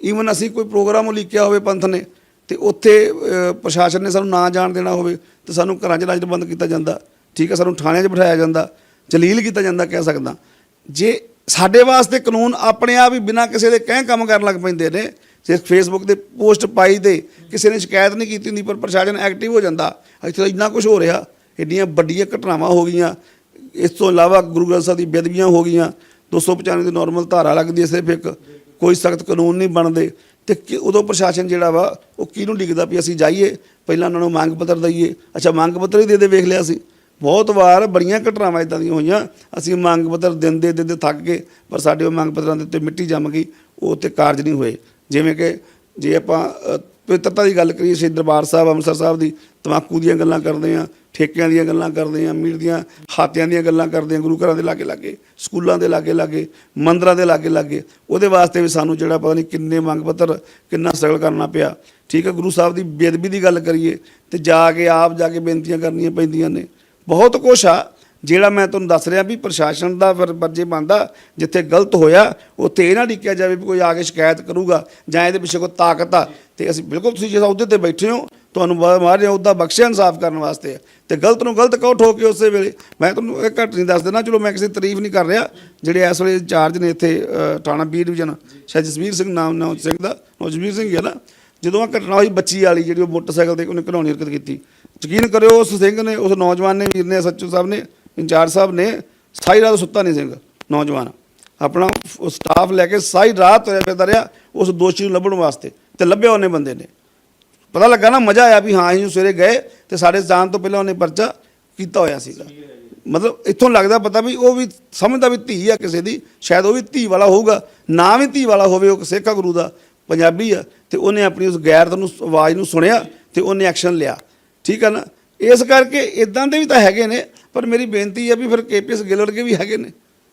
ਈਵਨ ਅਸੀਂ ਕੋਈ ਪ੍ਰੋਗਰਾਮ ਉਲੀਕਿਆ ਹੋਵੇ ਪੰਥ ਨੇ, ਤੇ ਉੱਥੇ ਪ੍ਰਸ਼ਾਸਨ ਨੇ ਸਾਨੂੰ ਨਾ ਜਾਣ ਦੇਣਾ ਹੋਵੇ, ਤੇ ਸਾਨੂੰ ਘਰਾਂ 'ਚ ਲਾਜਟ ਬੰਦ ਕੀਤਾ ਜਾਂਦਾ। ਠੀਕ ਹੈ, ਸਾਨੂੰ ਥਾਣਿਆਂ 'ਚ ਬਿਠਾਇਆ ਜਾਂਦਾ, ਜਲੀਲ ਕੀਤਾ ਜਾਂਦਾ ਕਹਿ ਸਕਦਾ। ਜੇ ਸਾਡੇ ਵਾਸਤੇ ਕਾਨੂੰਨ ਆਪਣੇ ਆਪ ਹੀ ਬਿਨਾਂ ਕਿਸੇ ਦੇ ਕਹਿ ਕੰਮ ਕਰਨ ਲੱਗ ਪੈਂਦੇ ਨੇ ਸਿਰਫ ਫੇਸਬੁੱਕ ਤੇ ਪੋਸਟ ਪਾਈ ਤੇ ਕਿਸੇ ਨੇ ਸ਼ਿਕਾਇਤ ਨਹੀਂ ਕੀਤੀ ਹੁੰਦੀ, ਪਰ ਪ੍ਰਸ਼ਾਸਨ ਐਕਟਿਵ ਹੋ ਜਾਂਦਾ, ਇੱਥੇ ਤਾਂ ਇੰਨਾ ਕੁਝ ਹੋ ਰਿਹਾ ਏਡੀਆਂ ਵੱਡੀਆਂ ਘਟਨਾਵਾਂ ਹੋ ਗਈਆਂ। ਇਸ ਤੋਂ ਇਲਾਵਾ ਗੁਰੂ ਗ੍ਰੰਥ ਸਾਹਿਬ ਦੀ ਬੇਦਬੀਆਂ ਹੋ ਗਈਆਂ 295 ਦੀ ਨਾਰਮਲ ਧਾਰਾ ਲੱਗਦੀ ਹੈ ਸਿਰਫ ਇੱਕ, ਕੋਈ ਸਖਤ ਕਾਨੂੰਨ ਨਹੀਂ ਬਣਦੇ। ਤੇ ਕਿ- ਉਦੋਂ ਪ੍ਰਸ਼ਾਸਨ ਜਿਹੜਾ ਵਾ, ਉਹ ਕਿਹਨੂੰ ਡਿੱਗਦਾ ਵੀ ਅਸੀਂ ਜਾਈਏ, ਪਹਿਲਾਂ ਉਹਨਾਂ ਨੂੰ ਮੰਗ ਪੱਤਰ ਦਈਏ। ਅੱਛਾ, ਮੰਗ ਪੱਤਰ ਹੀ ਦੇ ਦੇ, ਵੇਖ ਲਿਆ ਸੀ। ਬਹੁਤ ਵਾਰ ਬੜੀਆਂ ਘਟਨਾਵਾਂ ਇਦਾਂ ਦੀਆਂ ਹੋਈਆਂ, ਅਸੀਂ ਮੰਗ ਪੱਤਰ ਦਿੰਦੇ ਦਿੰਦੇ ਥੱਕ ਗਏ, ਪਰ ਸਾਡੇ ਉਹ ਮੰਗ ਪੱਤਰਾਂ ਦੇ ਉੱਤੇ ਮਿੱਟੀ ਜੰਮ ਗਈ, ਉਹ ਤੇ ਕਾਰਜ ਨਹੀਂ ਹੋਏ। ਜਿਵੇਂ ਕਿ ਜੇ ਆਪਾਂ ਪਵਿੱਤਰਤਾ ਦੀ ਗੱਲ ਕਰੀਏ, ਸ਼੍ਰੀ ਦਰਬਾਰ ਸਾਹਿਬ, ਅੰਮ੍ਰਿਤਸਰ ਸਾਹਿਬ ਦੀ, ਤਮਾਕੂ ਦੀਆਂ ਗੱਲਾਂ ਕਰਦੇ ਆ ਠੇਕਿਆਂ ਦੀਆਂ ਗੱਲਾਂ ਕਰਦੇ ਆ ਮੀਰ ਦੀਆਂ ਹਾਤਿਆਂ ਦੀਆਂ ਗੱਲਾਂ ਕਰਦੇ ਆ ਗੁਰੂ ਘਰਾਂ ਦੇ ਲਾਗੇ ਲਾਗੇ, ਸਕੂਲਾਂ ਦੇ ਲਾਗੇ ਲਾਗੇ, ਮੰਦਰਾਂ ਦੇ ਲਾਗੇ ਲਾਗੇ, ਉਹਦੇ ਵਾਸਤੇ ਵੀ ਸਾਨੂੰ ਜਿਹੜਾ ਪਤਾ ਨਹੀਂ ਕਿੰਨੇ ਮੰਗ ਪੱਤਰ, ਕਿੰਨਾ ਸਟਰਗਲ ਕਰਨਾ ਪਿਆ। ਠੀਕ ਹੈ, ਗੁਰੂ ਸਾਹਿਬ ਦੀ ਬੇਅਦਬੀ ਦੀ ਗੱਲ ਕਰੀਏ, ਤੇ ਜਾ ਕੇ ਆਪ ਜਾ ਕੇ ਬੇਨਤੀਆਂ ਕਰਨੀਆਂ ਪੈਂਦੀਆਂ ਨੇ। ਬਹੁਤ ਕੁਛ ਆ ਜਿਹੜਾ ਮੈਂ ਤੁਹਾਨੂੰ ਦੱਸ ਰਿਹਾ ਵੀ ਪ੍ਰਸ਼ਾਸਨ ਦਾ ਫਿਰ ਵਰਜੇ ਬੰਦਾ ਜਿੱਥੇ ਗਲਤ ਹੋਇਆ, ਉੱਥੇ ਇਹ ਨਾ ਡਿੱਕਿਆ ਜਾਵੇ ਵੀ ਕੋਈ ਆ ਕੇ ਸ਼ਿਕਾਇਤ ਕਰੂਗਾ ਜਾਂ ਇਹਦੇ ਪਿੱਛੇ ਕੋਈ ਤਾਕਤ ਆ। ਤੇ ਅਸੀਂ ਬਿਲਕੁਲ ਤੁਸੀਂ ਜਿਸ ਅਹੁਦੇ ਤੇ ਬੈਠੇ ਹੋ, ਤੁਹਾਨੂੰ ਮਾਰ ਮਾਰੇ ਉਹਦਾ ਬਖਸ਼ਿਆ ਇਨਸਾਫ ਕਰਨ ਵਾਸਤੇ। ਆ। ਤੇ ਗਲਤ ਨੂੰ ਗਲਤ ਕਹੋ ਠੋਕ ਕੇ ਉਸੇ ਵੇਲੇ। ਮੈਂ ਤੁਹਾਨੂੰ ਇਹ ਘੱਟ ਨਹੀਂ ਦੱਸ ਦੇਣਾ ਚਲੋ ਮੈਂ ਕਿਸੇ ਦੀ ਤਾਰੀਫ ਨਹੀਂ ਕਰ ਰਿਹਾ। ਜਿਹੜੇ ਇਸ ਵੇਲੇ ਇੰਚਾਰਜ ਨੇ ਇੱਥੇ ਥਾਣਾ ਬੀ ਡਿਵੀਜ਼ਨ ਸ਼ਾਇਦ ਜਸਵੀਰ ਸਿੰਘ ਨਾਮ ਨੌ ਸਿੰਘ ਦਾ ਨੌ ਸਿੰਘ ਹੈ ਨਾ। ਜਦੋਂ ਆ ਘਟਨਾ ਹੋਈ ਬੱਚੀ ਵਾਲੀ, ਜਿਹੜੀ ਉਹ ਮੋਟਰਸਾਈਕਲ ਤੇ ਉਹਨੇ ਘਲਾਉਣੀ ਹਰਕਤ ਕੀਤੀ। ਯਕੀਨ ਕਰਿਓ, ਉਸ ਸਿੰਘ ਨੇ, ਉਸ ਨੌਜਵਾਨ ਨੇ, ਵੀਰ ਨੇ ਸੱਚੂ ਸਾਹਿਬ ਨੇ ਇੰਚਾਰਜ ਸਾਹਿਬ ਨੇ ਸਾਰੀ ਰਾਤ ਸੁੱਤਾ ਨਹੀਂ ਸਿੰਘ ਨੌਜਵਾਨ। ਆਪਣਾ ਸਟਾਫ ਲੈ ਕੇ ਸਾਰੀ ਰਾਤ ਤੁਰਿਆ ਫਿਰਦਾ ਰਿਹਾ ਉਸ ਦੋਸ਼ੀ ਨੂੰ ਲੱਭਣ ਵਾਸਤੇ ਤੇ ਲੱਭਿਆ ਉਹਨੇ ਬੰਦੇ ਨੇ। ਪਤਾ ਲੱਗਾ ਨਾ, ਮਜ਼ਾ ਆਇਆ ਵੀ ਹਾਂ, ਅਸੀਂ ਸਵੇਰੇ ਗਏ ਤੇ ਸਾਡੇ ਜਾਣ ਤੋਂ ਪਹਿਲਾਂ ਉਹਨੇ ਪਰਚਾ ਕੀਤਾ ਹੋਇਆ ਸੀਗਾ। ਮਤਲਬ ਇੱਥੋਂ ਲੱਗਦਾ ਪਤਾ ਵੀ ਉਹ ਵੀ ਸਮਝਦਾ ਵੀ ਧੀ ਆ ਕਿਸੇ ਦੀ, ਸ਼ਾਇਦ ਉਹ ਵੀ ਧੀ ਵਾਲਾ ਹੋਊਗਾ, ਨਾ ਵੀ ਧੀ ਵਾਲਾ ਹੋਵੇ, ਉਹ ਸੇਖਾ ਗੁਰੂ ਦਾ ਪੰਜਾਬੀ ਆ ਤੇ ਉਹਨੇ ਆਪਣੀ ਉਸ ਗੈਰਤ ਨੂੰ, ਆਵਾਜ਼ ਨੂੰ ਸੁਣਿਆ ਤੇ ਉਹਨੇ ਐਕਸ਼ਨ ਲਿਆ। ਠੀਕ ਆ ਨਾ? ਇਸ ਕਰਕੇ ਇਦਾਂ ਦੇ ਵੀ ਤਾਂ ਹੈਗੇ ਨੇ ਪਰ ਮੇਰੀ ਬੇਨਤੀ ਹੈ ਵੀ ਫਿਰ ਕੇਪੀਐਸ ਗਿੱਲ ਵਰਗੇ ਵੀ ਹੈਗੇ ਨੇ,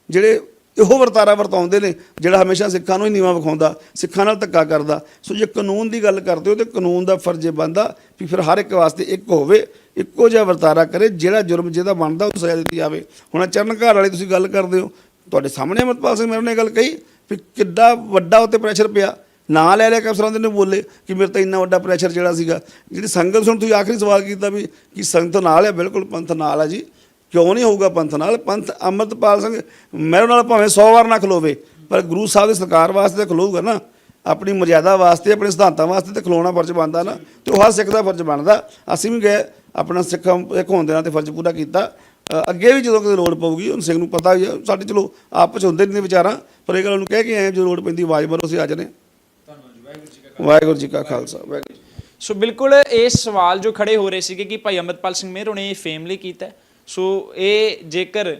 ਜਿਹੜੇ ਇਹੋ ਵਰਤਾਰਾ ਵਰਤਾਉਂਦੇ ਨੇ, ਜਿਹੜਾ ਹਮੇਸ਼ਾ ਸਿੱਖਾਂ ਨੂੰ ਹੀ ਨੀਵਾਂ ਵਿਖਾਉਂਦਾ, ਸਿੱਖਾਂ ਨਾਲ ਧੱਕਾ ਕਰਦਾ। ਸੋ ਜੇ ਕਾਨੂੰਨ ਦੀ ਗੱਲ ਕਰਦੇ ਹੋ ਤੇ ਕਾਨੂੰਨ ਦਾ ਫਰਜ਼ ਇਹ ਬਣਦਾ ਵੀ ਫਿਰ ਹਰ ਇੱਕ ਵਾਸਤੇ ਇੱਕ ਹੋਵੇ, ਇੱਕੋ ਜਿਹਾ ਵਰਤਾਰਾ ਕਰੇ, ਜਿਹੜਾ ਜੁਰਮ ਜਿਹਦਾ ਬਣਦਾ ਉਹ ਸਜ਼ਾ ਦਿੱਤੀ ਜਾਵੇ। ਹੁਣ ਆਹ ਚਰਨ ਘਰ ਵਾਲੀ ਤੁਸੀਂ ਗੱਲ ਕਰਦੇ ਹੋ, ਤੁਹਾਡੇ ਸਾਹਮਣੇ ਅਮਰਪਾਲ ਸਿੰਘ ਮੇਰੇ ਨੇ ਗੱਲ ਕਹੀ ਵੀ ਕਿੱਡਾ ਵੱਡਾ ਉੱਤੇ ਪ੍ਰੈਸ਼ਰ ਪਿਆ। ਨਾਂ ਲੈ ਲਿਆ ਕਿ ਅਫਸਰਾਂ ਦੇ ਨੇ ਬੋਲੇ ਕਿ ਮੇਰੇ ਤਾਂ ਇੰਨਾ ਵੱਡਾ ਪ੍ਰੈਸ਼ਰ ਜਿਹੜਾ ਸੀਗਾ। ਜਿਹੜੀ ਸੰਗਤ ਸੁਣ ਤੁਸੀਂ ਆਖਰੀ ਸਵਾਲ ਕੀਤਾ ਵੀ ਕਿ ਸੰਗਤ ਨਾਲ ਹੈ ਬਿਲਕੁਲ ਪੰਥ ਨਾਲ ਹੈ ਜੀ। ਕਿਉਂ ਨਹੀਂ ਹੋਊਗਾ ਪੰਥ ਨਾਲ? ਪੰਥ ਅੰਮ੍ਰਿਤਪਾਲ ਸਿੰਘ ਮੇਰੇ ਨਾਲ ਭਾਵੇਂ 100 ਵਾਰ ਨਾ ਖਲੋਵੇ, ਪਰ ਗੁਰੂ ਸਾਹਿਬ ਦੀ ਸਰਕਾਰ ਵਾਸਤੇ ਤਾਂ ਖਲੋਊਗਾ ਨਾ। ਆਪਣੀ ਮਰਿਆਦਾ ਵਾਸਤੇ, ਆਪਣੇ ਸਿਧਾਂਤਾਂ ਵਾਸਤੇ ਤਾਂ ਖਲੋਣਾ ਫਰਜ਼ ਬਣਦਾ ਨਾ ਤੇ ਉਹ ਹਰ ਸਿੱਖ ਦਾ ਫਰਜ਼ ਬਣਦਾ। ਅਸੀਂ ਵੀ ਗਏ, ਆਪਣਾ ਸਿੱਖ ਇੱਕ ਹੋਣ ਦੇ ਨਾਲ ਤੇ ਫਰਜ਼ ਪੂਰਾ ਕੀਤਾ। ਅੱਗੇ ਵੀ ਜਦੋਂ ਕਦੇ ਲੋੜ ਪਊਗੀ ਹੁਣ ਸਿੰਘ ਨੂੰ ਪਤਾ ਹੀ ਸਾਡੇ ਚਲੋ ਆਪਸ ਹੁੰਦੇ ਨਹੀਂ ਵਿਚਾਰਾਂ, ਪਰ ਇਹ ਗੱਲ ਉਹਨੂੰ ਕਹਿ ਕੇ ਆਏ ਜੋ ਲੋੜ ਪੈਂਦੀ ਆਵਾਜ਼ ਮਾਰੋ ਅਸੀਂ ਹਾਜ਼ਰ ਨੇ ਵਾਹਿਗੁਰੂ ਜੀ ਕਾ ਖਾਲਸਾ, ਵਾਹਿਗੁਰੂ ਜੀ ਸੋ ਬਿਲਕੁਲ ਇਹ ਸਵਾਲ ਜੋ ਖੜੇ ਹੋ ਰਹੇ ਸੀਗੇ ਕਿ ਭਾਈ ਅਮਰਪਾਲ ਸਿੰਘ ਮੇਹਰ ਨੇ ਇਹ ਫੇਮ ਲਈ ਕੀਤਾ ਸੋ ਇਹ ਜੇਕਰ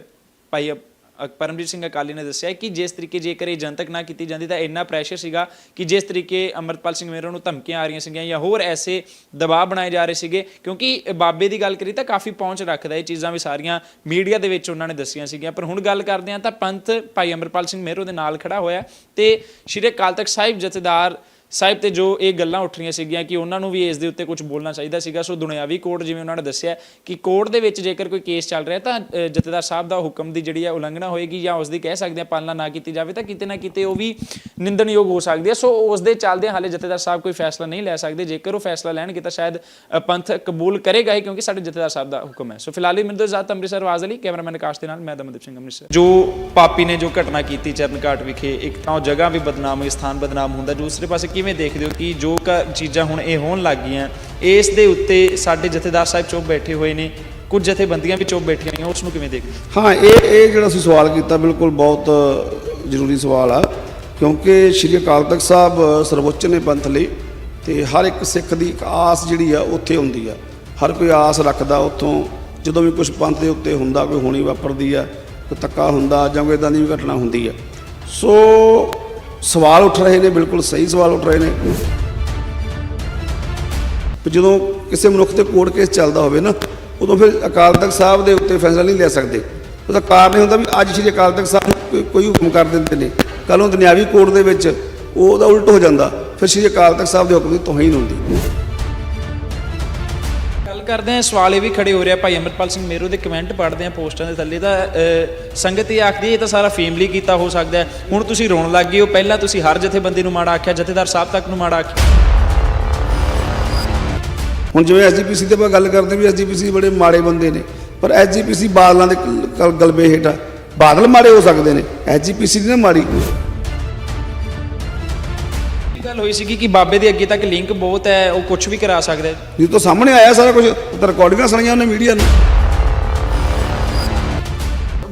ਭਾਈ ਅ- ਪਰਮਜੀਤ ਸਿੰਘ ਅਕਾਲੀ ਨੇ ਦੱਸਿਆ ਕਿ ਜਿਸ ਤਰੀਕੇ ਜੇਕਰ ਇਹ ਜਨਤਕ ਨਾ ਕੀਤੀ ਜਾਂਦੀ ਤਾਂ ਇੰਨਾ ਪ੍ਰੈਸ਼ਰ ਸੀਗਾ ਕਿ ਜਿਸ ਤਰੀਕੇ ਅਮਰਪਾਲ ਸਿੰਘ ਮੇਹਰ ਨੂੰ ਧਮਕੀਆਂ ਆ ਰਹੀਆਂ ਸੀਗੀਆਂ ਜਾਂ ਹੋਰ ਐਸੇ ਦਬਾਅ ਬਣਾਏ ਜਾ ਰਹੇ ਸੀਗੇ, ਕਿਉਂਕਿ ਬਾਬੇ ਦੀ ਗੱਲ ਕਰੀ ਤਾਂ ਕਾਫੀ ਪਹੁੰਚ ਰੱਖਦਾ ਇਹ ਚੀਜ਼ਾਂ ਵੀ ਸਾਰੀਆਂ ਮੀਡੀਆ ਦੇ ਵਿੱਚ ਉਹਨਾਂ ਨੇ ਦੱਸੀਆਂ ਸੀਗੀਆਂ। ਪਰ ਹੁਣ ਗੱਲ ਕਰਦੇ ਹਾਂ ਤਾਂ ਪੰਥ ਭਾਈ ਅਮਰਪਾਲ ਸਿੰਘ ਮੇਹਰ ਦੇ ਨਾਲ ਖੜਾ ਹੋਇਆ ਤੇ ਸ਼੍ਰੀ ਅਕਾਲ ਤਖਤ ਸਾਹਿਬ ਜਥੇਦਾਰ ਸਾਹਿਬ, ਤੇ ਜੋ ਇਹ ਗੱਲਾਂ ਉੱਠ ਰਹੀਆਂ ਸੀਗੀਆਂ ਕਿ ਉਹਨਾਂ ਨੂੰ ਵੀ ਇਸ ਦੇ ਉੱਤੇ ਕੁਝ ਬੋਲਣਾ ਚਾਹੀਦਾ ਸੀਗਾ, ਸੋ ਦੁਨਿਆਵੀ ਕੋਰਟ ਜਿਵੇਂ ਉਹਨਾਂ ਨੇ ਦੱਸਿਆ ਕਿ ਕੋਰਟ ਦੇ ਵਿੱਚ ਜੇਕਰ ਕੋਈ ਕੇਸ ਚੱਲ ਰਿਹਾ, ਤਾਂ ਜਥੇਦਾਰ ਸਾਹਿਬ ਦਾ ਹੁਕਮ ਦੀ ਜਿਹੜੀ ਹੈ ਉਲੰਘਣਾ ਹੋਏਗੀ ਜਾਂ ਉਸ ਦੀ ਕਹਿ ਸਕਦੇ ਆ ਪਾਲਣਾ ਨਾ ਕੀਤੀ ਜਾਵੇ, ਤਾਂ ਕਿਤੇ ਨਾ ਕਿਤੇ ਉਹ ਵੀ ਨਿੰਦਣਯੋਗ ਹੋ ਸਕਦੀ ਹੈ। ਸੋ ਉਸ ਦੇ ਚੱਲਦੇ ਹਾਲੇ ਜਥੇਦਾਰ ਸਾਹਿਬ ਕੋਈ ਫੈਸਲਾ ਨਹੀਂ ਲੈ ਸਕਦੇ। ਜੇਕਰ ਉਹ ਫੈਸਲਾ ਲੈਣਗੇ, ਤਾਂ ਸ਼ਾਇਦ ਪੰਥ ਕਬੂਲ ਕਰੇਗਾ ਹੀ, ਕਿਉਂਕਿ ਸਾਡੇ ਜਥੇਦਾਰ ਸਾਹਿਬ ਦਾ ਹੁਕਮ ਹੈ। ਸੋ ਫਿਲਹਾਲ ਹੀ ਮਿੰਦੋ ਜ਼ਾਤ ਅੰਮ੍ਰਿਤਸਰ ਆਵਾਜ਼ ਲਈ ਕੈਮਰਾਮੈਨ ਆਕਾਸ਼ ਦੇ ਨਾਲ, ਮੈਂ ਦਮਨਦੀਪ ਸਿੰਘ ਅੰਮ੍ਰਿਤਸਰ। ਜੋ ਪਾਪੀ ਨੇ ਜੋ ਘਟਨਾ ਕੀਤੀ ਚਰਨਘਾਟ ਵਿਖੇ, ਇੱਕ ਤਾਂ ਉਹ ਜਗ੍ਹਾ ਵੀ ਬਦਨਾਮ ਹੋਈ ਸਥਾਨ ਬਦਨਾਮ ਹੁੰਦਾ, ਦੂਸਰੇ ਪਾਸੇ ਕੀ ਕਿਵੇਂ ਦੇਖਦੇ ਹੋ ਕਿ ਜੋ ਕ- ਚੀਜ਼ਾਂ ਹੁਣ ਇਹ ਹੋਣ ਲੱਗ ਗਈਆਂ, ਇਸ ਦੇ ਉੱਤੇ ਸਾਡੇ ਜਥੇਦਾਰ ਸਾਹਿਬ ਚੁੱਪ ਬੈਠੇ ਹੋਏ ਨੇ, ਕੁਝ ਜਥੇਬੰਦੀਆਂ ਵੀ ਚੁੱਪ ਬੈਠੀਆਂ ਹੋਈਆਂ, ਉਸ ਨੂੰ ਕਿਵੇਂ ਦੇਖਦੇ ਹੋ? ਹਾਂ, ਇਹ ਇਹ ਜਿਹੜਾ ਤੁਸੀਂ ਸਵਾਲ ਕੀਤਾ ਬਿਲਕੁਲ ਬਹੁਤ ਜ਼ਰੂਰੀ ਸਵਾਲ ਆ, ਕਿਉਂਕਿ ਸ਼੍ਰੀ ਅਕਾਲ ਤਖਤ ਸਾਹਿਬ ਸਰਵਉੱਚ ਨੇ ਪੰਥ ਲਈ ਤੇ ਹਰ ਇੱਕ ਸਿੱਖ ਦੀ ਇੱਕ ਆਸ ਜਿਹੜੀ ਆ, ਉੱਥੇ ਹੁੰਦੀ ਆ ਹਰ ਕੋਈ ਆਸ ਰੱਖਦਾ ਉੱਥੋਂ, ਜਦੋਂ ਵੀ ਕੁਝ ਪੰਥ ਦੇ ਉੱਤੇ ਹੁੰਦਾ, ਕੋਈ ਹੋਣੀ ਵਾਪਰਦੀ ਆ, ਕੋਈ ਤੱਕਾ ਹੁੰਦਾ ਜਾਂ ਕੋਈ ਇਦਾਂ ਦੀ ਵੀ ਘਟਨਾ ਹੁੰਦੀ ਆ ਸੋ ਸਵਾਲ ਉੱਠ ਰਹੇ ਨੇ, ਬਿਲਕੁਲ ਸਹੀ ਸਵਾਲ ਉੱਠ ਰਹੇ ਨੇ। ਵੀ ਜਦੋਂ ਕਿਸੇ ਮਨੁੱਖ ਤੇ ਕੋਰਟ ਕੇਸ ਚੱਲਦਾ ਹੋਵੇ ਨਾ, ਉਦੋਂ ਫਿਰ ਅਕਾਲ ਤਖਤ ਸਾਹਿਬ ਦੇ ਉੱਤੇ ਫੈਸਲਾ ਨਹੀਂ ਲੈ ਸਕਦੇ। ਉਹਦਾ ਕਾਰਨ ਇਹ ਹੁੰਦਾ ਵੀ ਅੱਜ ਸ਼੍ਰੀ ਅਕਾਲ ਤਖਤ ਸਾਹਿਬ ਕੋਈ- ਕੋਈ ਹੁਕਮ ਕਰ ਦਿੰਦੇ ਨੇ। ਕੱਲ ਨੂੰ ਦੁਨਿਆਵੀ ਕੋਰਟ ਦੇ ਵਿੱਚ ਉਹ ਉਹਦਾ ਉਲਟ ਹੋ ਜਾਂਦਾ। ਫਿਰ ਸ਼੍ਰੀ ਅਕਾਲ ਤਖਤ ਸਾਹਿਬ ਦੇ ਹੁਕਮ ਦੀ ਤੋਹੀਨ ਹੁੰਦੀ। ਕਰਦੇ ਹਾਂ, ਸਵਾਲ ਇਹ ਵੀ ਖੜੇ ਹੋ ਰਿਹਾ, ਭਾਈ ਅਮਰਪਾਲ ਸਿੰਘ ਮੇਰੂ ਦੇ ਕਮੈਂਟ ਪੜ੍ਹਦੇ ਆ ਪੋਸਟਾਂ ਦੇ ਥੱਲੇ ਤਾਂ ਸੰਗਤ ਇਹ ਆਖਦੀ ਇਹ ਤਾਂ ਸਾਰਾ ਫੇਮਲੀ ਕੀਤਾ ਹੋ ਸਕਦਾ ਹੈ। ਹੁਣ ਤੁਸੀਂ ਰੋਣ ਲੱਗ ਗਏ ਹੋ, ਪਹਿਲਾਂ ਤੁਸੀਂ ਹਰ ਜਥੇਬੰਦੀ ਨੂੰ ਮਾੜਾ ਆਖਿਆ, ਜਥੇਦਾਰ ਸਾਹਿਬ ਤੱਕ ਨੂੰ ਮਾੜਾ ਆਖਿਆ। ਹੁਣ ਜਿਵੇਂ ਐਸਜੀਪੀਸੀ ਤੇ ਆਪਾਂ ਗੱਲ ਕਰਦੇ ਵੀ ਐਸਜੀਪੀਸੀ ਬੜੇ ਮਾੜੇ ਬੰਦੇ ਨੇ, ਪਰ ਐਸਜੀਪੀਸੀ ਬਾਦਲਾਂ ਦੇ ਗਲਬੇ ਹੇਠ ਆ ਬਾਦਲ ਮਾੜੇ ਹੋ ਸਕਦੇ ਨੇ ਐਸਜੀਪੀਸੀ ਦੀ ਨਾ ਮਾੜੀ ਗੱਲ ਹੋਈ ਸੀਗੀ ਕਿ ਬਾਬੇ ਦੇ ਅੱਗੇ ਤੱਕ ਲਿੰਕ ਬਹੁਤ ਹੈ ਉਹ ਕੁਝ ਵੀ ਕਰਾ ਸਕਦਾ ਹੈ ਇਹ ਤਾਂ ਸਾਹਮਣੇ ਆਇਆ ਸਾਰਾ ਕੁਝ ਤਾਂ ਰਿਕਾਰਡਿੰਗਾਂ ਸੁਣੀਆਂ ਉਹਨੇ ਮੀਡੀਆ ਨੂੰ।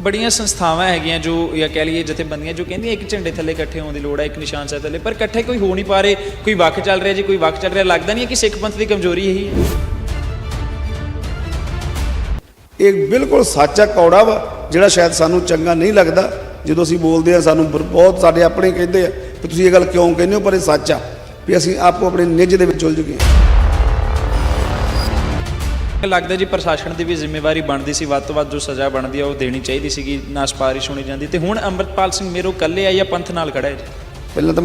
ਬੜੀਆਂ ਸੰਸਥਾਵਾਂ ਹੈਗੀਆਂ ਜੋ ਜਾਂ ਕਹਿ ਲਈਏ ਜਥੇਬੰਦੀਆਂ ਜੋ ਕਹਿੰਦੀਆਂ ਇੱਕ ਝੰਡੇ ਥੱਲੇ ਇਕੱਠੇ ਹੋਣ ਦੀ ਲੋੜ ਹੈ ਇੱਕ ਨਿਸ਼ਾਨ ਸਾਹਿਬ ਥੱਲੇ ਪਰ ਇਕੱਠੇ ਕੋਈ ਹੋ ਨਹੀਂ ਪਾ ਰਹੇ ਕੋਈ ਵੱਖ ਚੱਲ ਰਿਹਾ ਜੀ ਕੋਈ ਵੱਖ ਚੱਲ ਰਿਹਾ ਲੱਗਦਾ ਨਹੀਂ ਹੈ ਕਿ ਸਿੱਖ ਪੰਥ ਦੀ ਕਮਜ਼ੋਰੀ ਇਹੀ ਹੈ। ਇਹ ਬਿਲਕੁਲ ਸੱਚਾ ਕੌੜਾ ਵਾ ਜਿਹੜਾ ਸ਼ਾਇਦ ਸਾਨੂੰ ਚੰਗਾ ਨਹੀਂ ਲੱਗਦਾ ਜਦੋਂ ਅਸੀਂ ਬੋਲਦੇ ਆ ਸਾਨੂੰ ਬਹੁਤ ਸਾਡੇ ਆਪਣੇ ਕਹਿੰਦੇ ਆ ਕਿ ਤੁਸੀਂ ਇਹ ਗੱਲ ਕਿਉਂ ਕਹਿੰਦੇ ਹੋ? ਪਰ ਇਹ ਸੱਚ ਆ ਵੀ ਅਸੀਂ ਆਪੋ ਆਪਣੇ ਨਿੱਜ ਦੇ ਵਿੱਚ ਉਲਝ ਗਏ ਲੱਗਦਾ ਜੀ ਪ੍ਰਸ਼ਾਸਨ ਦੀ ਵੀ ਜ਼ਿੰਮੇਵਾਰੀ ਬਣਦੀ ਸੀ ਵੱਧ ਤੋਂ ਵੱਧ ਜੋ ਸਜ਼ਾ ਬਣਦੀ ਆ ਉਹ ਦੇਣੀ ਚਾਹੀਦੀ ਸੀਗੀ ਨਾ ਸਿਫਾਰਿਸ਼ ਹੋਣੀ ਜਾਂਦੀ। ਤੇ ਹੁਣ ਅੰਮ੍ਰਿਤਪਾਲ ਸਿੰਘ ਮੇਰੋ ਇਕੱਲੇ ਆ ਜਾਂ ਪੰਥ ਨਾਲ ਖੜਾ ਹੈ ਜੀ? ਪਹਿਲਾਂ ਤਾਂ